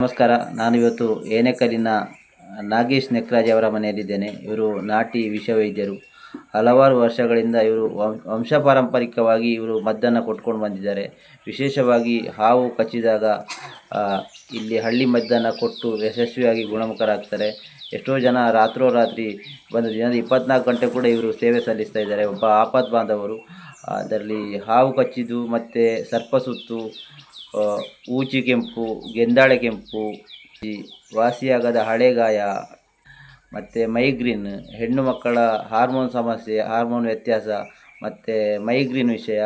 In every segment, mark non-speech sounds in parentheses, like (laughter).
ನಮಸ್ಕಾರ. ನಾನಿವತ್ತು ಏನೆಕಲ್ಲಿನ ನಾಗೇಶ್ ನೆಕ್ರಾಜ್ ಅವರ ಮನೆಯಲ್ಲಿದ್ದೇನೆ. ಇವರು ನಾಟಿ ವಿಷವೈದ್ಯರು. ಹಲವಾರು ವರ್ಷಗಳಿಂದ ಇವರು ವಂಶ, ವಂಶಪಾರಂಪರಿಕವಾಗಿ ಇವರು ಮದ್ದನ್ನು ಕೊಟ್ಕೊಂಡು ಬಂದಿದ್ದಾರೆ. ವಿಶೇಷವಾಗಿ ಹಾವು ಕಚ್ಚಿದಾಗ ಇಲ್ಲಿ ಹಳ್ಳಿ ಮದ್ದನ್ನು ಕೊಟ್ಟು ಯಶಸ್ವಿಯಾಗಿ ಗುಣಮುಖರಾಗ್ತಾರೆ. ಎಷ್ಟೋ ಜನ ರಾತ್ರೋರಾತ್ರಿ ಬಂದು ದಿನದ ಇಪ್ಪತ್ನಾಲ್ಕು ಗಂಟೆ ಕೂಡ ಇವರು ಸೇವೆ ಸಲ್ಲಿಸ್ತಾ ಇದ್ದಾರೆ. ಒಬ್ಬ ಆಪತ್ ಬಾಂಧವರು ಅದರಲ್ಲಿ ಹಾವು ಕಚ್ಚಿದ್ದು ಮತ್ತು ಸರ್ಪಸುತ್ತು ಊಚಿ ಕೆಂಪು ಗೆಂದಾಳೆ ಕೆಂಪು ಈ ವಾಸಿಯಾಗದ ಹಳೆಗಾಯ ಮತ್ತು ಮೈಗ್ರೀನ್ ಹೆಣ್ಣು ಮಕ್ಕಳ ಹಾರ್ಮೋನ್ ಸಮಸ್ಯೆ ಹಾರ್ಮೋನ್ ವ್ಯತ್ಯಾಸ ಮತ್ತು ಮೈಗ್ರೀನ್ ವಿಷಯ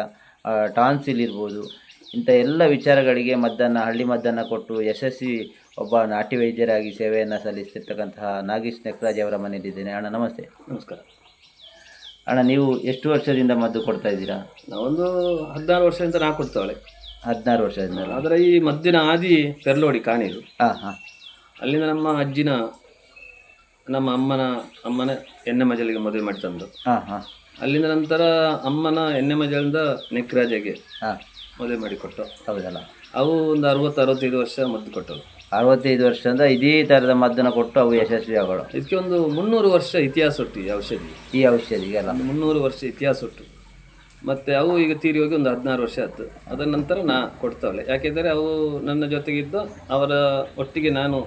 ಟಾನ್ಸಿಲ್ ಇರ್ಬೋದು. ಇಂಥ ಎಲ್ಲ ವಿಚಾರಗಳಿಗೆ ಮದ್ದನ್ನು ಹಳ್ಳಿ ಮದ್ದನ್ನು ಕೊಟ್ಟು ಯಶಸ್ವಿ ಒಬ್ಬ ನಾಟಿ ವೈದ್ಯರಾಗಿ ಸೇವೆಯನ್ನು ಸಲ್ಲಿಸ್ತಿರ್ತಕ್ಕಂತಹ ನಾಗೇಶ್ ನೆಕ್ರಾಜ್ ಅವರ ಮನೆಯಲ್ಲಿದ್ದೇನೆ. ಅಣ್ಣ ನಮಸ್ತೆ. ನಮಸ್ಕಾರ. ಅಣ್ಣ ನೀವು ಎಷ್ಟು ವರ್ಷದಿಂದ ಮದ್ದು ಕೊಡ್ತಾ ಇದ್ದೀರಾ? ನಾವೊಂದು ಹದಿನಾರು ವರ್ಷದಿಂದ ನಾ ಕೊಡ್ತಾವಳೆ ಹದಿನಾರು ವರ್ಷದಿಂದ ಅದರ ಈ ಮದ್ದಿನ ಆದಿ ಪೆರ್ಲೋಡಿ ಕಾಣಿದು. ಹಾಂ ಹಾಂ. ಅಲ್ಲಿಂದ ನಮ್ಮ ಅಜ್ಜಿನ ನಮ್ಮ ಅಮ್ಮನ ಅಮ್ಮನ ಎಣ್ಣೆ ಮಜಲಿಗೆ ಮದುವೆ ಮಾಡಿ ತಂದು. ಹಾಂ ಹಾಂ. ಅಲ್ಲಿಂದ ನಂತರ ಅಮ್ಮನ ಎಣ್ಣೆ ಮಜಲಿಂದ ನೆಕ್ರಾಜಗೆ ಹಾಂ. ಮದುವೆ ಮಾಡಿ ಕೊಟ್ಟು. ಹೌದಲ್ಲ. ಅವು ಒಂದು ಅರವತ್ತು ಅರವತ್ತೈದು ವರ್ಷ ಮದ್ದು ಕೊಟ್ಟವು. ಅರವತ್ತೈದು ವರ್ಷದಿಂದ ಇದೇ ಥರದ ಮದ್ದನ್ನು ಕೊಟ್ಟು ಅವು ಯಶಸ್ವಿ ಆಗೋಣ ಇದಕ್ಕೆ ಒಂದು ಮುನ್ನೂರು ವರ್ಷ ಇತಿಹಾಸ ಉಂಟು ಈ ಔಷಧಿ. ಈ ಔಷಧಿಗೆಲ್ಲ ಅಲ್ಲ ಮುನ್ನೂರು ವರ್ಷ ಇತಿಹಾಸ ಉಂಟು ಮತ್ತು ಅವು ಈಗ ತೀರಿ ಹೋಗಿ ಒಂದು ಹದಿನಾರು ವರ್ಷ ಆಯ್ತು. ಅದರ ನಂತರ ನಾ ಕೊಡ್ತಾವಳೆ. ಯಾಕೆಂದರೆ ಅವು ನನ್ನ ಜೊತೆಗಿದ್ದು ಅವರ ಒಟ್ಟಿಗೆ ನಾನು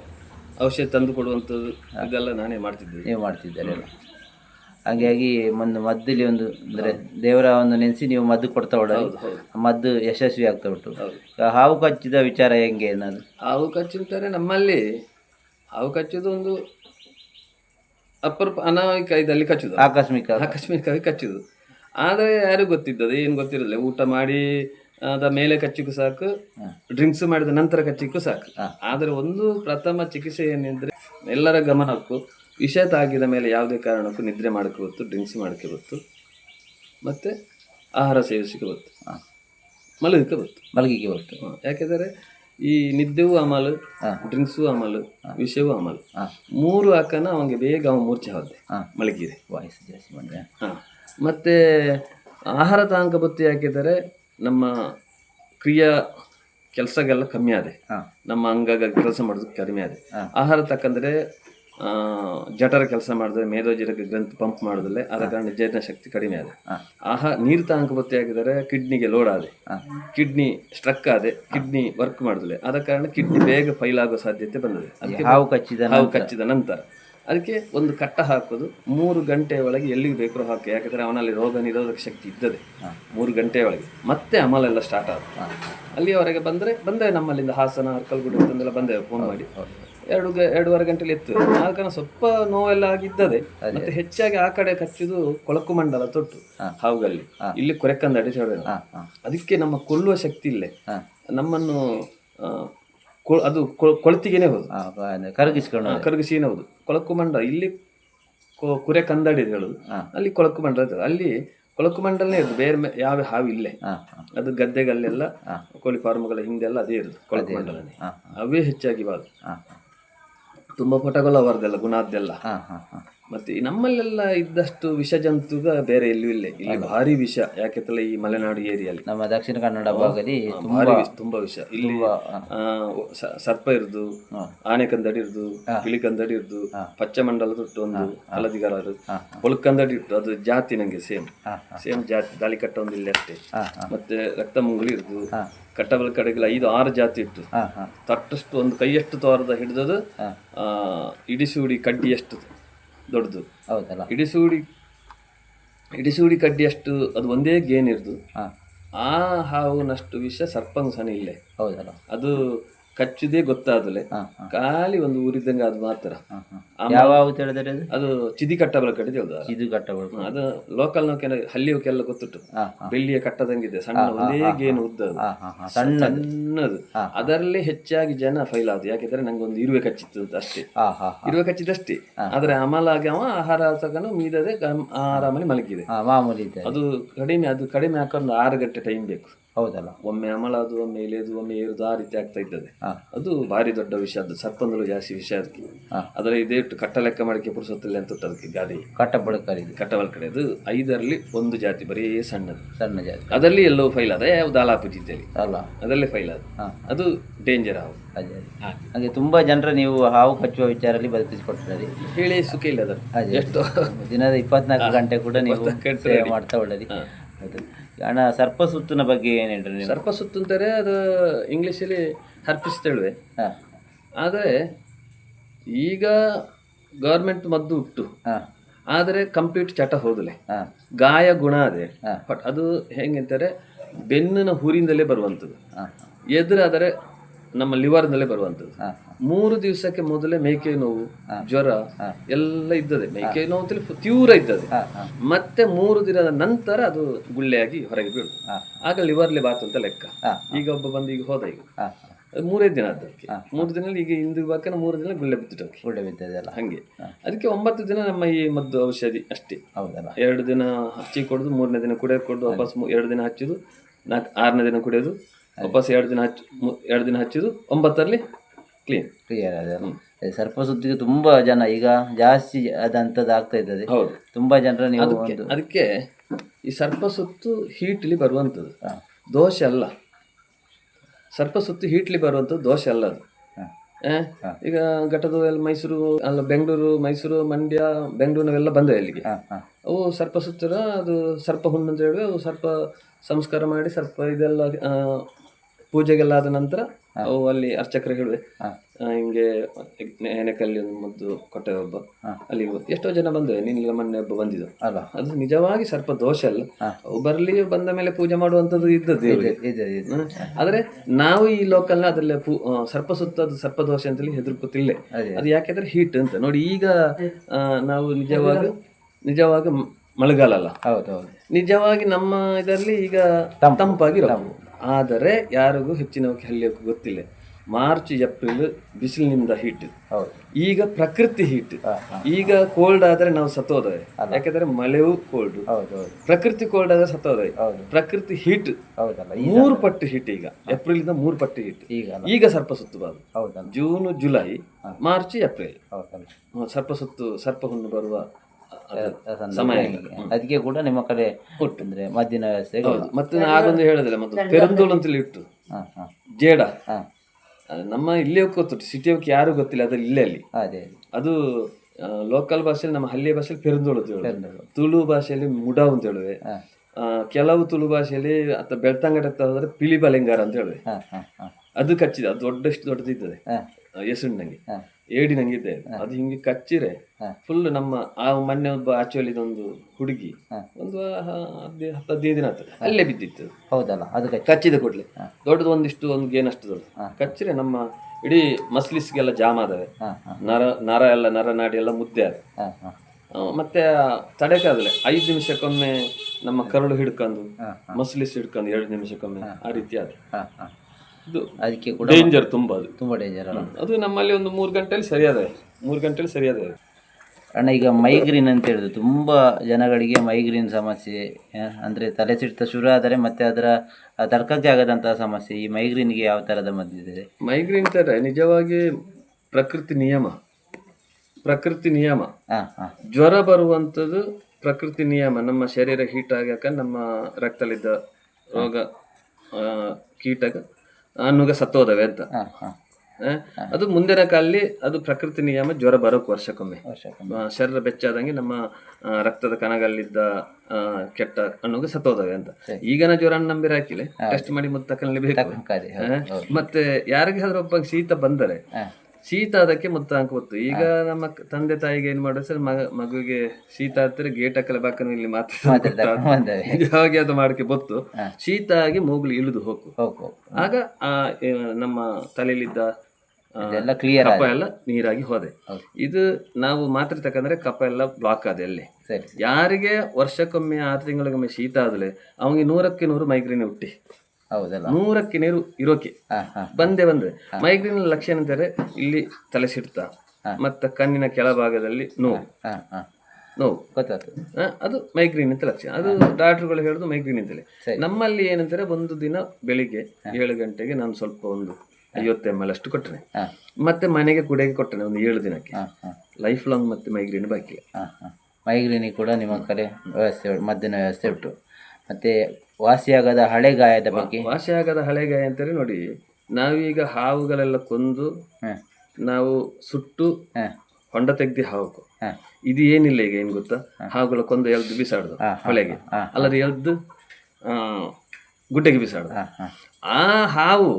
ಔಷಧ ತಂದು ಕೊಡುವಂಥದ್ದು ಇದೆಲ್ಲ ನಾನೇ ಮಾಡ್ತಿದ್ದೆ ನೀವು ಮಾಡ್ತಿದ್ದಾರೆ ಹಾಗಾಗಿ ಒಂದು ಮದ್ದಲ್ಲಿ ಒಂದು ಅಂದರೆ ದೇವರ ಒಂದು ನೆನೆಸಿ ನೀವು ಮದ್ದು ಕೊಡ್ತಾ ಹೌದು ಮದ್ದು ಯಶಸ್ವಿ ಆಗ್ತಾ ಉಂಟು. ಹಾವು ಕಚ್ಚಿದ ವಿಚಾರ ಹೆಂಗೆ ನಾನು ಹಾವು ಕಚ್ಚುತ್ತಾರೆ ನಮ್ಮಲ್ಲಿ ಹಾವು ಕಚ್ಚೋದು ಒಂದು ಅಪರೂಪ ಅನಾಮಿಕ ಇದಲ್ಲಿ ಕಚ್ಚುದು ಆಕಸ್ಮಿಕ. ಆಕಸ್ಮಿಕವಾಗಿ ಕಚ್ಚುದು ಆದರೆ ಯಾರು ಗೊತ್ತಿದ್ದದು ಏನು ಗೊತ್ತಿರಲಿಲ್ಲ ಊಟ ಮಾಡಿ ಅದ ಮೇಲೆ ಕಚ್ಚಿಕ್ಕೂ ಸಾಕು ಡ್ರಿಂಕ್ಸ್ ಮಾಡಿದ ನಂತರ ಕಚ್ಚಿಕ್ಕೂ ಸಾಕು. ಆದರೆ ಒಂದು ಪ್ರಥಮ ಚಿಕಿತ್ಸೆ ಏನಿದ್ರೆ ಎಲ್ಲರ ಗಮನಕ್ಕೂ ವಿಷ ತಾಗಿದ ಮೇಲೆ ಯಾವುದೇ ಕಾರಣಕ್ಕೂ ನಿದ್ರೆ ಮಾಡಕ್ಕೆ ಗೊತ್ತು ಡ್ರಿಂಕ್ಸ್ ಮಾಡಕ್ಕೆ ಗೊತ್ತು ಮತ್ತು ಆಹಾರ ಹಾಂ. ಮಲಗಕ್ಕೆ ಗೊತ್ತು ಮಲಗಿಗೆ ಗೊತ್ತು ಯಾಕೆಂದರೆ ಈ ನಿದ್ದೆವು ಅಮಲು. ಡ್ರಿಂಕ್ಸು ಅಮಲು ವಿಷವೂ ಅಮಲು. ಮೂರು ಹಾಕನ ಅವನಿಗೆ ಬೇಗ ಅವನು ಮೂರ್ಛೆ ಹೋದೆ ಹಾಂ. ಮಲಗಿರೆ ವಾಯ್ಸ್ ಜಾಸ್ತಿ ಮಾಡಿದೆ ಹಾಂ. ಮತ್ತು ಆಹಾರ ತಾಂಕ ಬುತ್ತಿ ಹಾಕಿದರೆ ನಮ್ಮ ಕ್ರಿಯಾ ಕೆಲಸಗೆಲ್ಲ ಕಮ್ಮಿ ಆದೆ. ನಮ್ಮ ಅಂಗಾಗ ಕೆಲಸ ಮಾಡೋದು ಕಡಿಮೆ ಆದೆ. ಆಹಾರ ತಕ್ಕಂದರೆ ಜಠರ ಕೆಲಸ ಮಾಡಿದ್ರೆ ಮೇಧೋಜೀರಕ ಗ್ರಂಥಿ ಪಂಪ್ ಮಾಡೋದಿಲ್ಲ ಆದ ಕಾರಣ ಜೀರ್ಣ ಶಕ್ತಿ ಕಡಿಮೆ ಆದ. ಆಹಾ ನೀರು ತಾಂಕ ಬತ್ತಿ ಹಾಕಿದರೆ ಕಿಡ್ನಿಗೆ ಲೋಡ್ ಆದೆ. ಕಿಡ್ನಿ ಸ್ಟ್ರಕ್ ಆದೆ. ಕಿಡ್ನಿ ವರ್ಕ್ ಮಾಡೋದಿಲ್ಲ. ಆದ ಕಾರಣ ಕಿಡ್ನಿ ಬೇಗ ಫೈಲ್ ಆಗೋ ಸಾಧ್ಯತೆ ಬಂದಿದೆ. ಹಾವು ಕಚ್ಚಿದ ಹಾವು ಕಚ್ಚಿದ ನಂತರ. ಅದಕ್ಕೆ ಒಂದು ಕಟ್ಟ ಹಾಕೋದು. ಮೂರು ಗಂಟೆ ಒಳಗೆ ಎಲ್ಲಿಗೆ ಬೇಕೋ ಹಾಕಿ. ಯಾಕಂದ್ರೆ ಅವನಲ್ಲಿ ರೋಗ ನಿರೋಧಕ ಶಕ್ತಿ ಇದ್ದದೆ. ಮೂರು ಗಂಟೆ ಒಳಗೆ. ಮತ್ತೆ ಅಮಲೆಲ್ಲ ಸ್ಟಾರ್ಟ್ ಆಗುತ್ತೆ. ಅಲ್ಲಿಯವರೆಗೆ ಬಂದರೆ ಬಂದೆ ನಮ್ಮಲ್ಲಿಂದ ಹಾಸನ ಅರ್ಕಲ್ಗುಡಿ ಅಂತಂದೆಲ್ಲ ಬಂದೆ ಫೋನ್ ಮಾಡಿ. ಎರಡು ಗ- ಎರಡೂವರೆ ಗಂಟೆಲಿ ಎತ್ತು. ನಾಲ್ಕನ ಕಾರಣ ಸ್ವಲ್ಪ ನೋವೆಲ್ಲ ಆಗಿದ್ದದೆ ಮತ್ತೆ ಹೆಚ್ಚಾಗಿ ಆ ಕಡೆ ಕಚ್ಚಿದು ಕೊಳಕು ಮಂಡಲ ತೊಟ್ಟು. ಹಾವುಗಲ್ಲಿ. ಇಲ್ಲಿ ಕೊರೆಕಂದ ಚೌಡ ಹಾಂ ಹಾಂ. ಅದಕ್ಕೆ ನಮ್ಮ ಕೊಲ್ಲುವ ಶಕ್ತಿ ಇಲ್ಲೇ. ನಮ್ಮನ್ನು ಕೊ- ಅದು ಕೊ- ಕೊಳತಿಗೆನೆ ಹೌದು. ಕರಗಿಸಿಕೊಂಡು ಹೋದೆ. ಕರಗಿಸೀನ ಹೌದು. ಕೊಳಕು ಮಂಡಲ ಇಲ್ಲಿ ಕೊ- ಕುರೆ ಕಂದಡಿ ಅಂತ ಹೇಳುದು. ಹಾ. ಅಲ್ಲಿ ಕೊಳಕು ಮಂಡಲ ಇದೆ ಅಲ್ಲಿ ಕೊಳಕು ಮಂಡಲನೇ ಇರೋದು ಬೇರೆ ಮೇ- ಯಾವ ಹಾವು ಇಲ್ಲೇ. ಹಾಂ ಹಾಂ ಅದು ಗದ್ದೆಗಳಲ್ಲೆಲ್ಲ ಹಾ. ಕೋಳಿ ಫಾರ್ಮ್ಗಳ ಹಿಂದೆಲ್ಲ ಅದೇ ಇರೋದು ಕೊಳಕು ಮಂಡಲನೇ. ಹಾಂ ಅವೇ ಹೆಚ್ಚಾಗಿ ಬಾದು ಹಾಂ ತುಂಬಾ ಪಟಗಳು ಅವರದೆಲ್ಲ ಗುಣಾದ್ದೆಲ್ಲ. ಹಾಂ ಹಾಂ ಹಾಂ ಮತ್ತೆ ನಮ್ಮಲ್ಲೆಲ್ಲ ಇದ್ದಷ್ಟು ವಿಷ ಜಂತುಗ ಬೇರೆ ಎಲ್ಲೂ ಇಲ್ಲ. ಇಲ್ಲಿ ಭಾರಿ ವಿಷ ಯಾಕೆಂತಲ್ಲ ಈ ಮಲೆನಾಡು ಏರಿಯಲ್ಲಿ. ನಮ್ಮ ದಕ್ಷಿಣ ಕನ್ನಡ ಭಾಗದಲ್ಲಿ ಭಾರಿ ವಿಷ ತುಂಬಾ ವಿಷ. ಇಲ್ಲಿ ಆ, ಸ- ಸರ್ಪ ಇರುದು. ಆನೆ ಕಂದಡಿ ಇರುದು ಗಿಳಿ ಕಂದಡಿ ಇರುದು ಪಚ್ಚ ಮಂಡಲ ತೊಟ್ಟು ಒಂದು ಹಳದಿಗಾರರು. ಹಾ, ಹೊಲಕ್ಕಂದಡಿ ಇಟ್ಟು ಅದು ಜಾತಿ ನಂಗೆ ಸೇಮ್. ಸೇಮ್ ಜಾತಿ ದಾಳಿ ಕಟ್ಟ ಒಂದು ಇಲ್ಲಿ ಅಷ್ಟೇ. ಮತ್ತೆ ರಕ್ತ ಮುಂಗುಳಿ ಇರುದು ಕಟ್ಟಬಲ ಕಡೆಗೆಲ್ಲ ಐದು ಆರು ಜಾತಿ ಇತ್ತು. ತಟ್ಟಷ್ಟು ಒಂದು ಕೈಯಷ್ಟು ತೋರದ ಹಿಡಿದದು ಇಡಿಸೂಡಿ ಕಡ್ಡಿಯಷ್ಟು. ದೊಡ್ಡದು. ಹೌದಲ್ಲ? ಇಡಿಸೂಡಿ ಇಡಿಸೂಡಿ ಕಡ್ಡಿಯಷ್ಟು ಅದು ಒಂದೇ ಗೇನ್ ಇರ್ದು. ಆ ಹಾವುನಷ್ಟು ವಿಷ ಸರ್ಪಂಗ್ ಸಹ ಇಲ್ಲೇ ಹೌದಲ್ಲ? ಅದು ಕಚ್ಚುದೇ ಗೊತ್ತಾದಲೆ ಖಾಲಿ ಒಂದು ಊರಿದ್ದಂಗೆ ಅದು ಮಾತ್ರ. ಯಾವ ಹೇಳಿದ್ರೆ ಅದು? ಚಿದಿ ಕಟ್ಟಬಲ. ಕಡೆ ಹೇಳ್ದ ಅದು ಲೋಕಲ್ ನೌಕೆಲ್ಲ ಹಳ್ಳಿಯವಕ್ಕೆಲ್ಲ ಗೊತ್ತುಂಟು. ಬೆಳ್ಳಿಯ ಕಟ್ಟದಂಗಿದೆ ಸಣ್ಣ ಒಂದೇ ಗೇನು ಉದ್ದ ಸಣ್ಣದು. ಅದರಲ್ಲೇ ಹೆಚ್ಚಾಗಿ ಜನ ಫೈಲ್ ಆದ್ರು ಯಾಕೆಂದ್ರೆ ನಂಗೆ ಒಂದು ಇರುವೆ ಕಚ್ಚಿತ್ತು ಅಂತ ಅಷ್ಟೇ ಇರುವೆ ಕಚ್ಚಿದಷ್ಟೇ ಆದ್ರೆ ಅಮಲಾಗಿ ಅವ ಆಹಾರ ತಗೊಂಡು ಮೀದದೆ ಆರಾಮಲ್ಲಿ ಮಲಗಿದೆ. ಮಾಮೂಲಿ ಅದು ಕಡಿಮೆ ಅದು ಕಡಿಮೆ ಹಾಕೊಂಡು ಆರು ಗಂಟೆ ಟೈಮ್ ಬೇಕು. ಹೌದಲ್ಲ? ಒಮ್ಮೆ ಅಮಲ ಅದು ಒಮ್ಮೆ ಎಲೆದು ಒಮ್ಮೆ ಏರುದು ಆ ರೀತಿ ಆಗ್ತಾ ಇದ್ದದೆ ಹಾ. ಅದು ಭಾರಿ ದೊಡ್ಡ ವಿಷಯ ಅದು. ಸರ್ಪಂದಲು ಜಾಸ್ತಿ ವಿಷಯ ಅದಕ್ಕೆ. ಹಾ. ಅದರ ಇದೇ ಇಟ್ಟು ಕಟ್ಟ ಲೆಕ್ಕ ಮಾಡಕ್ಕೆ ಪುರುಸೊತ್ತಲ್ಲಿ ಅಂತ ಅದಕ್ಕೆ ಗಾದೆ. ಕಟ್ಟ ಬುಡಕರಿದು ಕಟ್ಟವಲ್ ಕಡೆ. ಅದು ಐದರಲ್ಲಿ ಒಂದು ಜಾತಿ ಬರೀ ಸಣ್ಣದು. ಸಣ್ಣ ಜಾತಿ. ಅದರಲ್ಲಿ ಎಲ್ಲೋ ಫೈಲ್ ಅದ ಯಾವ್ದು ಆಲಾಪುಜಿದ್ದಲ್ಲಿ ಅಲ್ಲ. ಅದರಲ್ಲೇ ಫೈಲ್ ಅದು ಹಾ. ಅದು ಡೇಂಜರ್ ಹಾವು. ಹಾಗೆ. ತುಂಬಾ ಜನರ ನೀವು ಹಾವು ಕಚ್ಚುವ ವಿಚಾರದಲ್ಲಿ ಬದುಕಿಸಿಕೊಟ್ಟಿದ್ದೀರಿ ಹೇಳಿ ಸುಖ ಇಲ್ಲ ಅದು ಅದೇ. ಎಷ್ಟು. ದಿನದ ಇಪ್ಪತ್ನಾಲ್ಕು ಗಂಟೆ ಕೂಡ ನೀವು. ಮಾಡ್ತಾ ಒಳ್ಳೇದಿ ಅಣ್ಣ ಸರ್ಪ ಸುತ್ತಿನ ಬಗ್ಗೆ ಏನು ಹೇಳ್ರಿ ನೀವು? ಸರ್ಪ ಸುತ್ತು ಅಂತಾರೆ ಅದು ಇಂಗ್ಲೀಷಲ್ಲಿ ಹರ್ಪಿಸ್ತೇಳುವೆ. ಹಾಂ. ಆದರೆ ಈಗ ಗೌರ್ಮೆಂಟ್ ಮದ್ದು ಉಟ್ಟು ಹಾಂ. ಆದರೆ ಕಂಪ್ಲೀಟ್ ಚಟ ಹೋದಲೆ. ಹಾಂ. ಗಾಯ ಗುಣ ಅದೇ. ಹಾ. ಬಟ್ ಅದು ಹೆಂಗಂತಾರೆ ಬೆನ್ನಿನ ಹುರಿಂದಲೇ ಬರುವಂಥದ್ದು. ಹಾಂ. ಎದುರಾದರೆ ನಮ್ಮ ಲಿವರ್ನಲ್ಲೇ ಬರುವಂಥದ್ದು. ಮೂರು ದಿವಸಕ್ಕೆ ಮೊದಲೇ ಮೇಕೆ ನೋವು ಜ್ವರ ಎಲ್ಲ ಇದ್ದದೆ ಮೇಕೆ ನೋವು ಅಂತೇಳಿ ತೀವ್ರ ಇದ್ದದೆ ಮತ್ತೆ ಮೂರು ದಿನದ ನಂತರ ಅದು ಗುಳ್ಳೆಯಾಗಿ ಹೊರಗೆ ಬೀಳುದು ಆಗ ಲಿವರ್ಲೆ ಬಾತು ಅಂತ ಲೆಕ್ಕ. ಈಗ ಒಬ್ಬ ಬಂದು ಈಗ ಹೋದ ಈಗ. ಮೂರೇ ದಿನ ಅದಕ್ಕೆ ಮೂರು ದಿನ ಈಗ ಹಿಂದಿಗೆ ಬಾಕನ ಮೂರು ದಿನ ಗುಳ್ಳೆ ಬಿದ್ದಿಟ್ಟು ಗುಳ್ಳೆ ಬಿದ್ದದೆಲ್ಲ ಹಂಗೆ. ಅದಕ್ಕೆ ಒಂಬತ್ತು ದಿನ ನಮ್ಮ ಈ ಮದ್ದು ಔಷಧಿ ಅಷ್ಟೇ. ಹೌದಲ್ಲ. ಎರಡು ದಿನ ಹಚ್ಚಿ ಕೊಡೋದು ಮೂರನೇ ದಿನ ಕುಡಿಯೋದು ಕೊಡೋದು ವಾಪಸ್ ಎರಡು ದಿನ ಹಚ್ಚೋದು ನಾಲ್ಕು ಆರನೇ ದಿನ ಕುಡಿಯೋದು ವಾಪಸ್ ಎರಡು ದಿನ ಹಚ್ಚಿ ಎರಡು ದಿನ ಹಚ್ಚಿದ್ದು ಒಂಬತ್ತರಲ್ಲಿ ಕ್ಲೀನ್ ಕ್ಲಿಯರ್ ಅದೇ ಸರ್ಪ ಸುತ್ತಿಗೆ ತುಂಬಾ ಜನ ಈಗ ಜಾಸ್ತಿ ಅದಂಥದ್ದು ಆಗ್ತಾ ಇದ್ದದೆ ಹೌದು. ತುಂಬಾ ಜನರ ನೀವು ಅದಕ್ಕೆ ಒಂದು ಅದಕ್ಕೆ ಈ ಸರ್ಪ ಸುತ್ತು ಹೀಟ್ಲಿ ಬರುವಂಥದ್ದು. ಹಾ. ದೋಷ ಅಲ್ಲ. ಸರ್ಪ ಸುತ್ತು ಹೀಟ್ಲಿ ಬರುವಂಥದ್ದು ದೋಷ ಅಲ್ಲ ಅದು. ಹಾ. ಆ? ಈಗ ಘಟದ ಎಲ್ಲ ಮೈಸೂರು ಅಲ್ಲ ಬೆಂಗಳೂರು ಮೈಸೂರು ಮಂಡ್ಯ ಬೆಂಗಳೂರಿನವೆಲ್ಲ ಬಂದವೆ ಅಲ್ಲಿಗೆ. ಹಾಂ ಹಾಂ. ಅವು ಸರ್ಪ ಸುತ್ತರ ಅದು ಸರ್ಪ ಹುಣ್ಣು ಅಂತ ಹೇಳಿ ಅವು ಸರ್ಪ ಸಂಸ್ಕಾರ ಮಾಡಿ ಸರ್ಪ ಇದೆಲ್ಲ ಆ, ಪೂಜೆಗೆಲ್ಲ ಆದ ನಂತರ ಅವು ಅಲ್ಲಿ ಅರ್ಚಕರು ಹೇಳಿದೆ ಆ, ಹಿಂಗೆ ನೆನಕಲ್ಲಿ ಒಂದು ಮದ್ದು ಕೊಟ್ಟೆ ಒಬ್ಬ. ಅಲ್ಲಿ ಎಷ್ಟೋ ಜನ ಬಂದ್ರೆ ನಿನ್ನೆ ಮೊನ್ನೆ ಒಬ್ಬ ಬಂದಿದ್ದು. ಅಲ್ಲ ಅದು ನಿಜವಾಗಿ ಸರ್ಪ ದೋಷ ಅಲ್ಲ. ಬರ್ಲಿ ಅವು ಬರಲಿ ಬಂದ ಮೇಲೆ ಪೂಜೆ ಮಾಡುವಂಥದ್ದು ಇದ್ದದ್ದು ಇದೆ ಇದೆ ಇದೆ. ಆದ್ರೆ ನಾವು ಈ ಲೋಕಲ್ ಅದರಲ್ಲೇ ಪೂ ಸರ್ಪ ಸುತ್ತ ಸರ್ಪ ದೋಷ ಅಂತೇಳಿ ಹೆದರ್ಕೋತಿಲ್ಲ. ಅದೇ. ಅದು ಯಾಕೆಂದ್ರೆ ಹೀಟ್ ಅಂತ. ನೋಡಿ ಈಗ ಆ, ನಾವು ನಿಜವಾಗ ನಿಜವಾಗ ಮಳೆಗಾಲ ಅಲ್ಲ. ಹೌದು ಹೌದು. ನಿಜವಾಗಿ ನಮ್ಮ ಇದರಲ್ಲಿ ಈಗ ತಂಪಾಗಿರೋ ಆದರೆ ಯಾರಿಗೂ ಹೆಚ್ಚಿನ ಹಳ್ಳಿಯೋಕೆ ಗೊತ್ತಿಲ್ಲ. ಮಾರ್ಚ್ ಏಪ್ರಿಲ್ ಬಿಸಿಲಿನಿಂದ ಹೀಟ್ ಹೌದು. ಈಗ ಪ್ರಕೃತಿ ಹೀಟ್ ಈಗ ಕೋಲ್ಡ್ ಆದ್ರೆ ನಾವು ಸತ್ತೋದವೆ. ಯಾಕಂದ್ರೆ ಮಳೆಯೂ ಕೋಲ್ಡ್ ಹೌದು ಹೌದು. ಪ್ರಕೃತಿ ಕೋಲ್ಡ್ ಆದ್ರೆ ಸತ್ತೋದವೆ. ಹೌದು. ಪ್ರಕೃತಿ ಹೀಟ್ ಮೂರು ಪಟ್ಟು ಹೀಟ್ ಈಗ. ಏಪ್ರಿಲ್ ಇಂದ ಮೂರು ಪಟ್ಟು ಹೀಟ್ ಈಗ ಈಗ ಸರ್ಪ ಸುತ್ತು ಬಾರದು ಜೂನ್ ಜುಲೈ ಮಾರ್ಚ್ ಏಪ್ರಿಲ್. ಸರ್ಪ ಸುತ್ತು ಸರ್ಪ ಹುಣ್ಣು ಬರುವ ಸಮಯ. ಅದಕ್ಕೆ ಕೂಡ ನಿಮ್ಮ ಕಡೆ ಕೊಟ್ಟು. ಅಂದ್ರೆ ಮದ್ದಿನ ವ್ಯವಸ್ಥೆ ಮತ್ತೆ ನಾ ಆಗೊಂದು ಹೇಳೋದಿಲ್ಲ ಮತ್ತು ಪೆರಂದೋಲ್ ಅಂತೇಳಿ ಇಟ್ಟು. ಹಾಂ ಹಾಂ. ಜೇಡ. ನಮ್ಮ ಇಲ್ಲೇ ಗೊತ್ತು ಸಿಟಿ ಹೋಗಿ ಯಾರು ಗೊತ್ತಿಲ್ಲ ಅದ್ರಲ್ಲಿ ಇಲ್ಲೇ ಅಲ್ಲಿ. ಅದೇ ಅದು. ಲೋಕಲ್ ಭಾಷೆಯಲ್ಲಿ ನಮ್ಮ ಹಳ್ಳಿಯ ಭಾಷೆಯಲ್ಲಿ ಪೆರಂದೋಳು ಅಂತ ಹೇಳುದು. ತುಳು ಭಾಷೆಯಲ್ಲಿ ಮುಡಾವ್ ಅಂತ ಹೇಳುವೆ. ಆ, ಕೆಲವು ತುಳು ಭಾಷೆಯಲ್ಲಿ ಅಥವಾ ಬೆಳ್ತಂಗಡ ಹೋದ್ರೆ ಪಿಲಿ ಬಲೆಂಗಾರ ಅಂತ ಹೇಳುವೆ. ಹಾಂ ಹಾಂ ಹಾಂ. ಅದು ಕಚ್ಚಿದೆ ಅದು ದೊಡ್ಡಷ್ಟು ದೊಡ್ಡದಿರ್ತದೆ. ಹಾಂ. ಎಸುಣ್ಣಂಗೆ ಏಡಿ ನಂಗೆ ಅದು ಹಿಂಗೆ ಕಚ್ಚಿರೆ ಫುಲ್ ನಮ್ಮ ಆ ಮೊನ್ನೆ ಒಬ್ಬ ಆಚುವಲ್ಲಿ ಒಂದು ಹುಡುಗಿ ಒಂದು ಹತ್ತು ಹದಿನೈದು ದಿನ ಆಯ್ತು ಅಲ್ಲೇ ಬಿದ್ದಿತ್ತು. ಹೌದಲ್ಲ ಅದು ಕಚ್ಚಿದ ಕೂಡಲೇ. ದೊಡ್ಡದು ಒಂದಿಷ್ಟು ಒಂದು ಗೇನಷ್ಟು ದೊಡ್ಡ ಹಾ. ಕಚ್ಚಿರೆ ನಮ್ಮ ಇಡೀ ಮಸ್ಲಿಸ್ಗೆಲ್ಲ ಜಾಮ್ ಆದವೆ. ನರ ನರ ಎಲ್ಲ ನರ ನಾಡಿ ಎಲ್ಲ ಮುದ್ದೆ ಆದ ಮತ್ತೆ ತಡೆಕಾದ್ರೆ ಐದು ನಿಮಿಷಕ್ಕೊಮ್ಮೆ ನಮ್ಮ ಕರುಳು ಹಿಡ್ಕೊಂಡು ಮಸ್ಲಿಸ್ ಹಿಡ್ಕೊಂಡು ಎರಡು ನಿಮಿಷಕ್ಕೊಮ್ಮೆ ಆ ರೀತಿ ಆದ ಅದಕ್ಕೆ ಕೂಡ ಡೇಂಜರ್ ತುಂಬಾ ಅದು. ತುಂಬಾ ಡೇಂಜರ್ ಅಲ್ಲ. ಅದು ನಮ್ಮಲ್ಲಿ ಒಂದು ಮೂರು ಗಂಟೆಯಲ್ಲಿ ಸರಿಯಾದ. ಮೂರು ಗಂಟೆಯಲ್ಲಿ ಸರಿಯಾದ ಅಣ್ಣ ಈಗ ಮೈಗ್ರೀನ್ ಅಂತ ಹೇಳಿದ್ರು. ತುಂಬ ಜನಗಳಿಗೆ ಮೈಗ್ರೀನ್ ಸಮಸ್ಯೆ ಅಂದ್ರೆ ತಲೆ ಸಿಡ್ತ ಶುರು ಆದರೆ ಮತ್ತೆ ಅದರ ತರ್ಕಕ್ಕೆ ಆಗದಂತಹ ಸಮಸ್ಯೆ ಈ ಮೈಗ್ರೀನ್ಗೆ ಯಾವ ತರದ ಮದ್ದಿದೆ ಮೈಗ್ರೇನ್ ತರ ನಿಜವಾಗಿ ಪ್ರಕೃತಿ ನಿಯಮ. ಪ್ರಕೃತಿ ನಿಯಮ. ಜ್ವರ ಬರುವಂಥದ್ದು ಪ್ರಕೃತಿ ನಿಯಮ. ನಮ್ಮ ಶರೀರ ಹೀಟ್ ಆಗಕ್ಕೆ ನಮ್ಮ ರಕ್ತಲಿದ್ದ ರೋಗ ಕೀಟಕ ಅನ್ನುಗ ಸತ್ತೋದವೆ ಅಂತ. ಆ, ಅದು ಮುಂದಿನ ಕಾಲಲ್ಲಿ ಅದು ಪ್ರಕೃತಿ ನಿಯಮ ಜ್ವರ ಬರೋಕ್ ವರ್ಷಕ್ಕೊಮ್ಮೆ. ಆ, ಶರೀರ ಬೆಚ್ಚಾದಂಗೆ ನಮ್ಮ ಆ, ರಕ್ತದ ಕಣಗಳಲ್ಲಿದ್ದ ಆ, ಕೆಟ್ಟ ಅನ್ನೋದು ಸತ್ತೋದವೆ ಅಂತ. ಈಗನ ಜ್ವರ ನಂಬಿರ ಹಾಕಿಲೆ ಟೆಸ್ಟ್ ಮಾಡಿ ಮತ್ತೆ ಬೇಕು. ಆ, ಮತ್ತೆ ಯಾರಿಗಾದ್ರೂ ಒಬ್ಬ ಶೀತ ಬಂದರೆ ಶೀತ ಅದಕ್ಕೆ ಮುತ್ತ ಅಂಕ ಗೊತ್ತು ಈಗ ನಮ್ಮ ತಂದೆ ತಾಯಿಗೆ ಏನ್ ಮಾಡೋ ಸರ್ ಮಗ ಮಗುಗೆ ಶೀತ ಆದ್ರೆ ಗೇಟ್ ಹಾಕಲ ಬಾಕನ ಇಲ್ಲಿ ಮಾತಾಡ್ತಾರೆ ಅದು ಮಾಡಕ್ಕೆ ಗೊತ್ತು. ಶೀತ ಆಗಿ ಮೂಗ್ಲು ಇಳಿದು ಹೋಗು. ಆಗ ಆ ನಮ್ಮ ತಲೆಯಲ್ಲಿದ್ದ ಕ್ಲಿಯರ್ ಕಪ್ಪ ಎಲ್ಲ ನೀರಾಗಿ ಹೋದೆ. ಇದು ನಾವು ಮಾತ್ರೆ ತಕಂದ್ರೆ ಕಪ್ಪ ಎಲ್ಲ ಬ್ಲಾಕ್ ಆದ ಅಲ್ಲಿ. ಸರಿ. ಯಾರಿಗೆ ವರ್ಷಕ್ಕೊಮ್ಮೆ ಆರು ತಿಂಗಳಿಗೊಮ್ಮೆ ಶೀತ ಆದ್ರೆ ಅವನಿಗೆ ನೂರಕ್ಕೆ ನೂರು ಮೈಗ್ರೇನ್ ಹುಟ್ಟಿ. ಹೌದಲ್ಲ ನೂರಕ್ಕೆ ನೀರು ಇರೋಕೆ. ಬಂದೆ ಬಂದ್ರೆ. ಮೈಗ್ರೇನ್ ಲಕ್ಷಣ ಅಂತಾರೆ ಇಲ್ಲಿ ತಲೆ ಸಿಡ್ತ. ಮತ್ತೆ ಕಣ್ಣಿನ ಕೆಳಭಾಗದಲ್ಲಿ ನೋವು. ನೋವು. ಗೊತ್ತಾಗ್ತದೆ ಅದು ಮೈಗ್ರೇನ್ ಅಂತ ಲಕ್ಷಣ. ಅದು ಡಾಕ್ಟರ್ಗಳು ಹೇಳೋದು ಮೈಗ್ರೇನ್ ಅಂತಲೇ. ನಮ್ಮಲ್ಲಿ ಏನಂತಾರೆ? ಒಂದು ದಿನ ಬೆಳಿಗ್ಗೆ ಏಳು ಗಂಟೆಗೆ ನಾನು ಸ್ವಲ್ಪ ಒಂದು ಐವತ್ತು ಎಂ ಎಲ್ ಅಷ್ಟು ಕೊಟ್ಟರೆ. ಮತ್ತೆ ಮನೆಗೆ ಕುಡಿಯಕ್ಕೆ ಕೊಟ್ಟರೆ ಒಂದು ಏಳು ದಿನಕ್ಕೆ. ಲೈಫ್ ಲಾಂಗ್ ಮತ್ತೆ ಮೈಗ್ರೇನ್ ಬಾಕಿ ಮೈಗ್ರೇನಿಗೆ ಕೂಡ ನಿಮ್ಮ ಕಡೆ ವ್ಯವಸ್ಥೆ ಮದ್ದಿನ ವ್ಯವಸ್ಥೆ ಉಂಟು. ಮತ್ತು ವಾಸಿಯಾಗದ ಹಳೆಗಾಯದ ಬಗ್ಗೆ? ವಾಸಿಯಾಗದ ಹಳೆಗಾಯ ಹಳೆ ಗಾಯ ಅಂತಾರೆ ನೋಡಿ ನಾವೀಗ ಹಾವುಗಳೆಲ್ಲ ಕೊಂದು ನಾವು ಸುಟ್ಟು ಹೊಂಡ ತೆಗ್ದಿ ಹಾವು ಇದು ಏನಿಲ್ಲ ಈಗ ಏನು ಗೊತ್ತಾ? ಹಾವುಗಳ ಕೊಂದು ಎಳ್ದು ಬಿಸಾಡುದು ಹೊಳೆಗೆ. ಅಲ್ಲದೆ ಎಳ್ದು ಗುಡ್ಡೆಗೆ ಬಿಸಾಡುದು. ಆ ಹಾವು